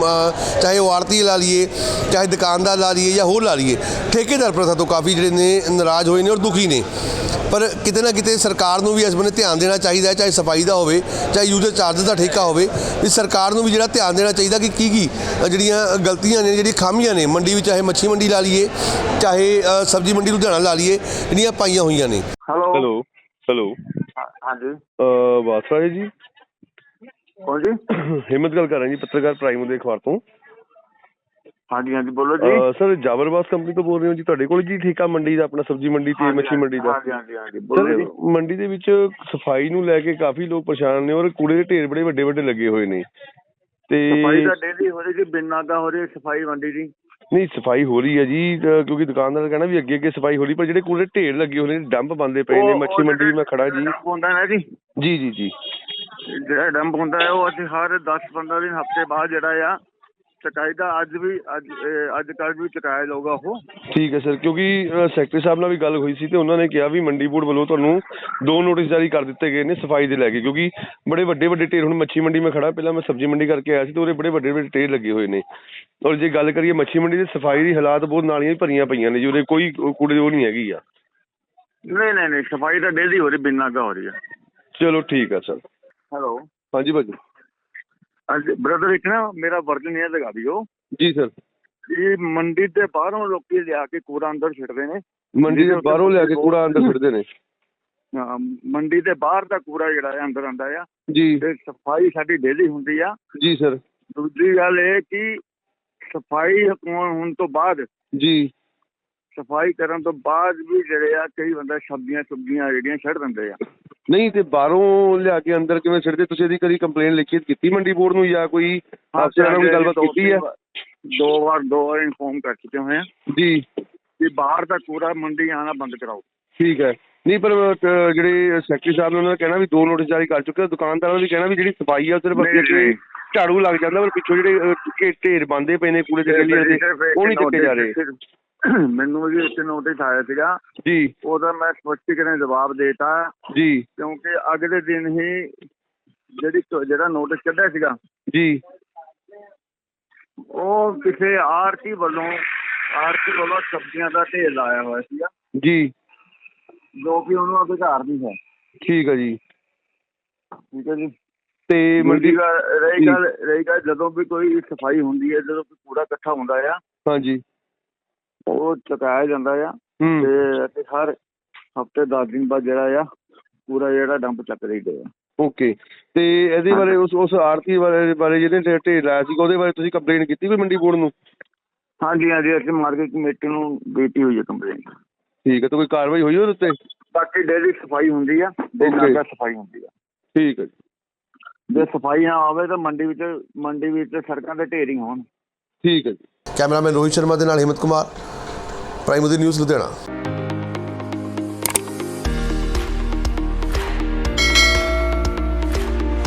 ਚਾਹੇ ਉਹ ਆੜਤੀ ਲਾ ਲਈਏ, ਚਾਹੇ ਦੁਕਾਨਦਾਰ ਲਾ ਲਈਏ ਜਾਂ ਹੋਰ ਲਾ ਲਈਏ, ਠੇਕੇਦਾਰ ਪ੍ਰਥਾ ਤੋਂ ਕਾਫੀ ਜਿਹੜੇ ਨੇ ਨਾਰਾਜ਼ ਹੋਏ ਨੇ ਔਰ ਦੁਖੀ ਨੇ। ਪਰ ਕਿਤੇ ਨਾ ਕਿਤੇ ਸਰਕਾਰ ਨੂੰ ਵੀ ਇਸ ਬੰਨੇ ਧਿਆਨ ਦੇਣਾ ਚਾਹੀਦਾ ਹੈ ਚਾਹੇ ਸਫ਼ਾਈ ਦਾ ਹੋਵੇ ਚਾਹੇ ਯੂਜ਼ਰ ਚਾਰਜ ਦਾ ਠੇਕਾ ਹੋਵੇ ਵੀ ਸਰਕਾਰ ਨੂੰ ਵੀ ਜਿਹੜਾ ਧਿਆਨ ਦੇਣਾ ਚਾਹੀਦਾ ਕਿ ਕੀ ਕੀ ਜਿਹੜੀਆਂ ਗਲਤੀਆਂ ਨੇ ਜਿਹੜੀਆਂ ਖਾਮੀਆਂ ਨੇ ਮੰਡੀ ਵਿੱਚ ਚਾਹੇ ਮੱਛੀ ਮੰਡੀ ਲਾ ਲਈਏ ਚਾਹੇ ਸਬਜ਼ੀ ਮੰਡੀ ਲੁਧਿਆਣਾ ਲਾ ਲਈਏ ਜਿਹੜੀਆਂ ਪਾਈਆਂ ਹੋਈਆਂ ਨੇ। ਹੈਲੋ। Hello hello. ਹਾਂਜੀ। ਅ ਬਾਸਰਾ ਜੀ। ਕੌਣ ਜੀ? ਹਿੰਮਤ ਗੱਲ ਕਰ ਰਹੇ ਜੀ ਪੱਤਰਕਾਰ ਪ੍ਰਾਈਮ ਦੇ ਅਖਬਾਰ ਤੋਂ। ਹਾਂਜੀ ਹਾਂਜੀ ਬੋਲੋ ਅ, ਸਰ ਜਾਬਰਬਾਸ ਕੰਪਨੀ ਤੋਂ ਬੋਲ ਰਹੇ ਹੋ ਜੀ ਤੁਹਾਡੇ ਕੋਲ ਜੀ ਠੇਕਾ ਮੰਡੀ ਦਾ ਆਪਣਾ ਸਬਜ਼ੀ ਮੰਡੀ ਤੇ ਮੱਛੀ ਮੰਡੀ ਦਾ? ਹਾਂਜੀ ਹਾਂਜੀ ਹਾਂਜੀ ਬੋਲੋ ਸਰ ਜੀ। ਮੰਡੀ ਦੇ ਵਿੱਚ ਸਫ਼ਾਈ ਨੂੰ ਲੈ ਕੇ ਕਾਫੀ ਲੋਕ ਪਰੇਸ਼ਾਨ ਨੇ ਔਰ ਕੂੜੇ ਦੇ ਢੇਰ ਬੜੇ ਵੱਡੇ ਵੱਡੇ ਲੱਗੇ ਹੋਏ ਨੇ। ਤੇ ਸਫ਼ਾਈ ਤਾਂ ਡੇਲੀ ਹੋ ਰਹੀ ਜੀ ਬਿਨਾਂ ਦਾ ਹੋ ਰਹੀ ਸਫ਼ਾਈ ਮੰਡੀ ਦੀ। ਨਹੀਂ ਸਫ਼ਾਈ ਹੋ ਰਹੀ ਹੈ ਜੀ ਕਿਉਂਕਿ ਦੁਕਾਨਦਾਰ ਕਹਿੰਦਾ ਵੀ ਅੱਗੇ ਅੱਗੇ ਸਫ਼ਾਈ ਹੋ ਰਹੀ ਪਰ ਜਿਹੜੇ ਕੂੜੇ ਢੇਰ ਲੱਗੇ ਹੋਏ ਨੇ ਡੰਪ ਬੰਦੇ ਪਏ ਨੇ ਮੱਛੀ ਮੰਡੀ ਵੀ ਮੈਂ ਖੜਾ ਜੀ। ਡੰਪ ਹੁੰਦਾ ਨਾ ਜੀ। ਜੀ ਜੀ ਜੀ। ਜਿਹੜਾ ਡੰਪ ਹੁੰਦਾ ਹੈ ਉਹ ਅਸੀਂ ਹਰ 10 15 ਦਿਨ ਹਫ਼ਤੇ ਬਾਅਦ ਜਿਹੜਾ ਆ ਚਕਾਈ ਦਾ ਅੱਜ ਵੀ ਅੱਜ ਅੱਜ ਕੱਲ੍ਹ ਵੀ ਚਕਾਇਆ ਜਾਊਗਾ ਉਹ। ਠੀਕ ਹੈ ਸਰ ਕਿਉਂਕਿ ਸੈਕਟਰੀ ਸਾਹਿਬ ਨਾਲ ਵੀ ਗੱਲ ਹੋਈ ਸੀ ਤੇ ਉਹਨਾਂ ਨੇ ਕਿਹਾ ਵੀ ਮੰਡੀ ਬੋਰਡ ਵੱਲੋਂ ਤੁਹਾਨੂੰ ਦੋ ਨੋਟਿਸ ਜਾਰੀ ਕਰ ਦਿੱਤੇ ਗਏ ਨੇ ਸਫ਼ਾਈ ਦੇ ਲੈ ਕੇ ਕਿਉਂਕਿ ਬੜੇ ਵੱਡੇ ਵੱਡੇ ਢੇਰ ਹੁਣ ਮੱਛੀ ਮੰਡੀ ਮੈਂ ਖੜਾ ਪਹਿਲਾਂ ਮੈਂ ਸਬਜ਼ੀ ਮੰਡੀ ਕਰਕੇ ਆਇਆ ਸੀ ਤੇ ਉਹਦੇ ਬੜੇ ਵੱਡੇ ਵੱਡੇ ਢੇਰ ਲੱਗੇ ਹੋਏ ਨੇ। ਔਰ ਜੇ ਗੱਲ ਕਰੀਏ ਮੱਛੀ ਮੰਡੀ ਦੀ ਸਫ਼ਾਈ ਦੀ ਹਾਲਾਤ ਬਹੁਤ ਨਾਲੀਆਂ ਵੀ ਭਰੀਆਂ ਪਈਆਂ ਨੇ ਜੀ ਉਹਦੇ ਕੋਈ ਕੂੜੇ ਉਹ ਨਹੀਂ ਹੈਗੀ ਆ। ਨਹੀਂ ਨਹੀਂ ਨਹੀਂ ਸਫ਼ਾਈ ਤਾਂ ਡੇਲੀ ਹੋ ਰਹੀ ਬਿਨਾਂ ਦਾ ਹੋ ਰਹੀ ਹੈ ਚਲੋ ਠੀਕ ਹੈ ਸਰ। ਹੈਲੋ। ਹਾਂਜੀ ਭਾਜੀ। ਬ੍ਰਦਰ ਇੱਕ ਨਾ ਮੇਰਾ ਵਰਜਨ ਇਹ ਲਗਾ ਦਿਓ। ਜੀ ਸਰ ਇਹ ਮੰਡੀ ਦੇ ਬਾਹਰੋਂ ਲੋਕੀ ਲਿਆ ਕੇ ਕੂੜਾ ਅੰਦਰ ਛੱਡਦੇ ਨੇ। ਮੰਡੀ ਦੇ ਬਾਹਰੋਂ ਲਿਆ ਕੇ ਕੂੜਾ ਅੰਦਰ ਛੱਡਦੇ ਨੇ। ਮੰਡੀ ਦੇ ਬਾਹਰ ਦਾ ਕੂੜਾ ਜਿਹੜਾ ਹੈ ਅੰਦਰ ਆਂਦਾ ਆ। ਜੀ। ਤੇ ਸਫ਼ਾਈ ਸਾਡੀ ਡੇਲੀ ਹੁੰਦੀ ਆ। ਜੀ ਸਰ ਦੂਜੀ ਗੱਲ ਇਹ ਕਿ ਸਫ਼ਾਈ ਹੋਣ ਤੋਂ ਬਾਅਦ ਜੀ। ਸਫ਼ਾਈ ਕਰਨ ਤੋਂ ਬਾਅਦ ਵੀ ਜਿਹੜੇ ਆ ਕਈ ਬੰਦਾ ਸਬਜ਼ੀਆਂ ਸੁਬਜ਼ੀਆਂ ਜਿਹੜੀਆਂ ਛੱਡ ਦਿੰਦੇ ਆ। ਨਹੀਂ ਤੇ ਬਾਹਰੋਂ ਲਿਆ ਕੇ ਅੰਦਰ ਕਿਵੇਂ ਛੱਡਦੇ ਤੁਸੀਂ ਇਹਦੀ ਕਦੀ ਕੰਪਲੇਨ ਲਿਖੀ ਕੀਤੀ ਮੰਡੀ ਬੋਰਡ ਨੂੰ ਜਾਂ ਕੋਈ ਅਫਸਰਾਂ ਨਾਲ ਕੋਈ ਗੱਲਬਾਤ ਦੋ ਕੀਤੀ ਹੈ? ਦੋ ਵਾਰ ਦੋ ਵਾਰ ਇਨਫੋਰਮ ਕਰ ਚੁੱਕੇ ਹੋਏ ਆ ਜੀ। ਕਿ ਬਾਹਰ ਦਾ ਕੂੜਾ ਮੰਡੀ ਆਣਾ ਬੰਦ ਕਰਾਓ। ਠੀਕ ਹੈ। ਨਹੀਂ ਪਰ ਜਿਹੜੇ ਸੈਕਟਰੀ ਸਾਹਿਬ ਨੇ ਉਹਨਾਂ ਨੇ ਕਹਿਣਾ ਵੀ ਦੋ ਨੋਟਿਸ ਜਾਰੀ ਕਰ ਚੁੱਕੇ। ਦੁਕਾਨਦਾਰਾਂ ਨੇ ਵੀ ਕਹਿਣਾ ਵੀ ਜਿਹੜੀ ਸਫ਼ਾਈ ਆ ਸਿਰਫ ਅੱਗੇ। ਝਾੜੂ ਲੱਗ ਜਾਂਦਾ ਪਰ ਪਿੱਛੋਂ ਜਿਹੜੇ ਢੇਰ ਬੰਦੇ ਪਏ ਨੇ ਕੂੜੇ ਦੇ ਦੇ ਉਹ ਨਹੀਂ ਚੁੱਕੇ ਜਾ ਰਹੇ। ਮੈਨੂੰ ਵੀ ਇੱਕ ਨੋਟਿਸ ਆਇਆ ਸੀਗਾ। ਜੀ। ਉਹਦਾ ਮੈਂ ਸਪਸ਼ਟੀਕਰਨ ਜਵਾਬ ਦੇਤਾ। ਜੀ। ਕਿਉਂਕਿ ਅਗਲੇ ਦਿਨ ਹੀ ਜਿਹੜੀ ਜਿਹੜਾ ਨੋਟਿਸ ਕੱਢਿਆ ਸੀਗਾ। ਜੀ। ਉਹ ਕਿਸੇ ਆਰਤੀ ਵੱਲੋਂ ਆਰਤੀ ਵੱਲੋਂ ਸਬਜ਼ੀਆਂ ਦਾ ਢੇਰ ਲਾਇਆ ਹੋਇਆ ਸੀਗਾ। ਜੀ। ਜੋ ਕਿ ਉਹਨੂੰ ਅਧਿਕਾਰ ਨਹੀਂ ਹੈ। ਠੀਕ ਹੈ ਜੀ। ਠੀਕ ਹੈ ਜੀ। ਤੇ ਮੰਡੀ ਰਹੀ ਗੱਲ ਰਹੀ ਗੱਲ ਜਦੋਂ ਵੀ ਕੋਈ ਸਫ਼ਾਈ ਹੁੰਦੀ ਹੈ ਜਦੋਂ ਕੋਈ ਕੂੜਾ ਇਕੱਠਾ ਹੁੰਦਾ ਆ। ਹਾਂਜੀ। ਉਹ ਚੁਕਾਇਆ ਜਾਂਦਾ ਆ ਹੂੰ। ਤੇ ਅਤੇ ਹਰ ਹਫ਼ਤੇ 10 ਦਿਨ ਬਾਅਦ ਜਿਹੜਾ ਆ ਪੂਰਾ ਜਿਹੜਾ ਡੰਪ ਚੱਕ ਦਈਦਾ ਆ। ਓਕੇ। ਤੇ ਇਹਦੇ ਬਾਰੇ ਉਸ ਉਸ ਆਰਤੀ ਬਾਰੇ ਬਾਰੇ ਜਿਹਨੇ ਢੇ- ਢੇਰ ਲਾਇਆ ਸੀ ਉਹਦੇ ਬਾਰੇ ਤੁਸੀਂ ਕੰਪਲੇਨ ਕੀਤੀ ਕੋਈ ਮੰਡੀ ਬੋਰਡ ਨੂੰ? ਹਾਂਜੀ ਹਾਂਜੀ ਅਸੀਂ ਮਾਰਕੀਟ ਕਮੇਟੀ ਨੂੰ ਦਿੱਤੀ ਹੋਈ ਹੈ ਕੰਪਲੇਂਟ ਠੀਕ ਹੈ ਤਾਂ ਕੋਈ ਕਾਰਵਾਈ ਹੋਈ ਉਹਦੇ ਉੱਤੇ? ਬਾਕੀ ਡੇਲੀ ਸਫ਼ਾਈ ਹੁੰਦੀ ਆ ਦਿਨ Okay. ਰਾਤ ਸਫ਼ਾਈ ਹੁੰਦੀ ਆ। ਠੀਕ ਹੈ ਜੀ। ਜੇ ਸਫ਼ਾਈ ਨਾ ਹੋਵੇ ਤਾਂ ਮੰਡੀ ਵਿੱਚ ਮੰਡੀ ਵਿੱਚ ਸੜਕਾਂ ਤੇ ਢੇਰੀ ਹੋਣ। ਠੀਕ ਹੈ ਜੀ। ਕੈਮਰਾਮੈਨ ਰੋਹਿਤ ਸ਼ਰਮਾ ਦੇ ਨਾਲ ਹਿੰਮਤ ਕੁਮਾਰ। ਪ੍ਰਾਈਮ ਉਦੀ ਨਿਊਜ਼ ਲੁਧਿਆਣਾ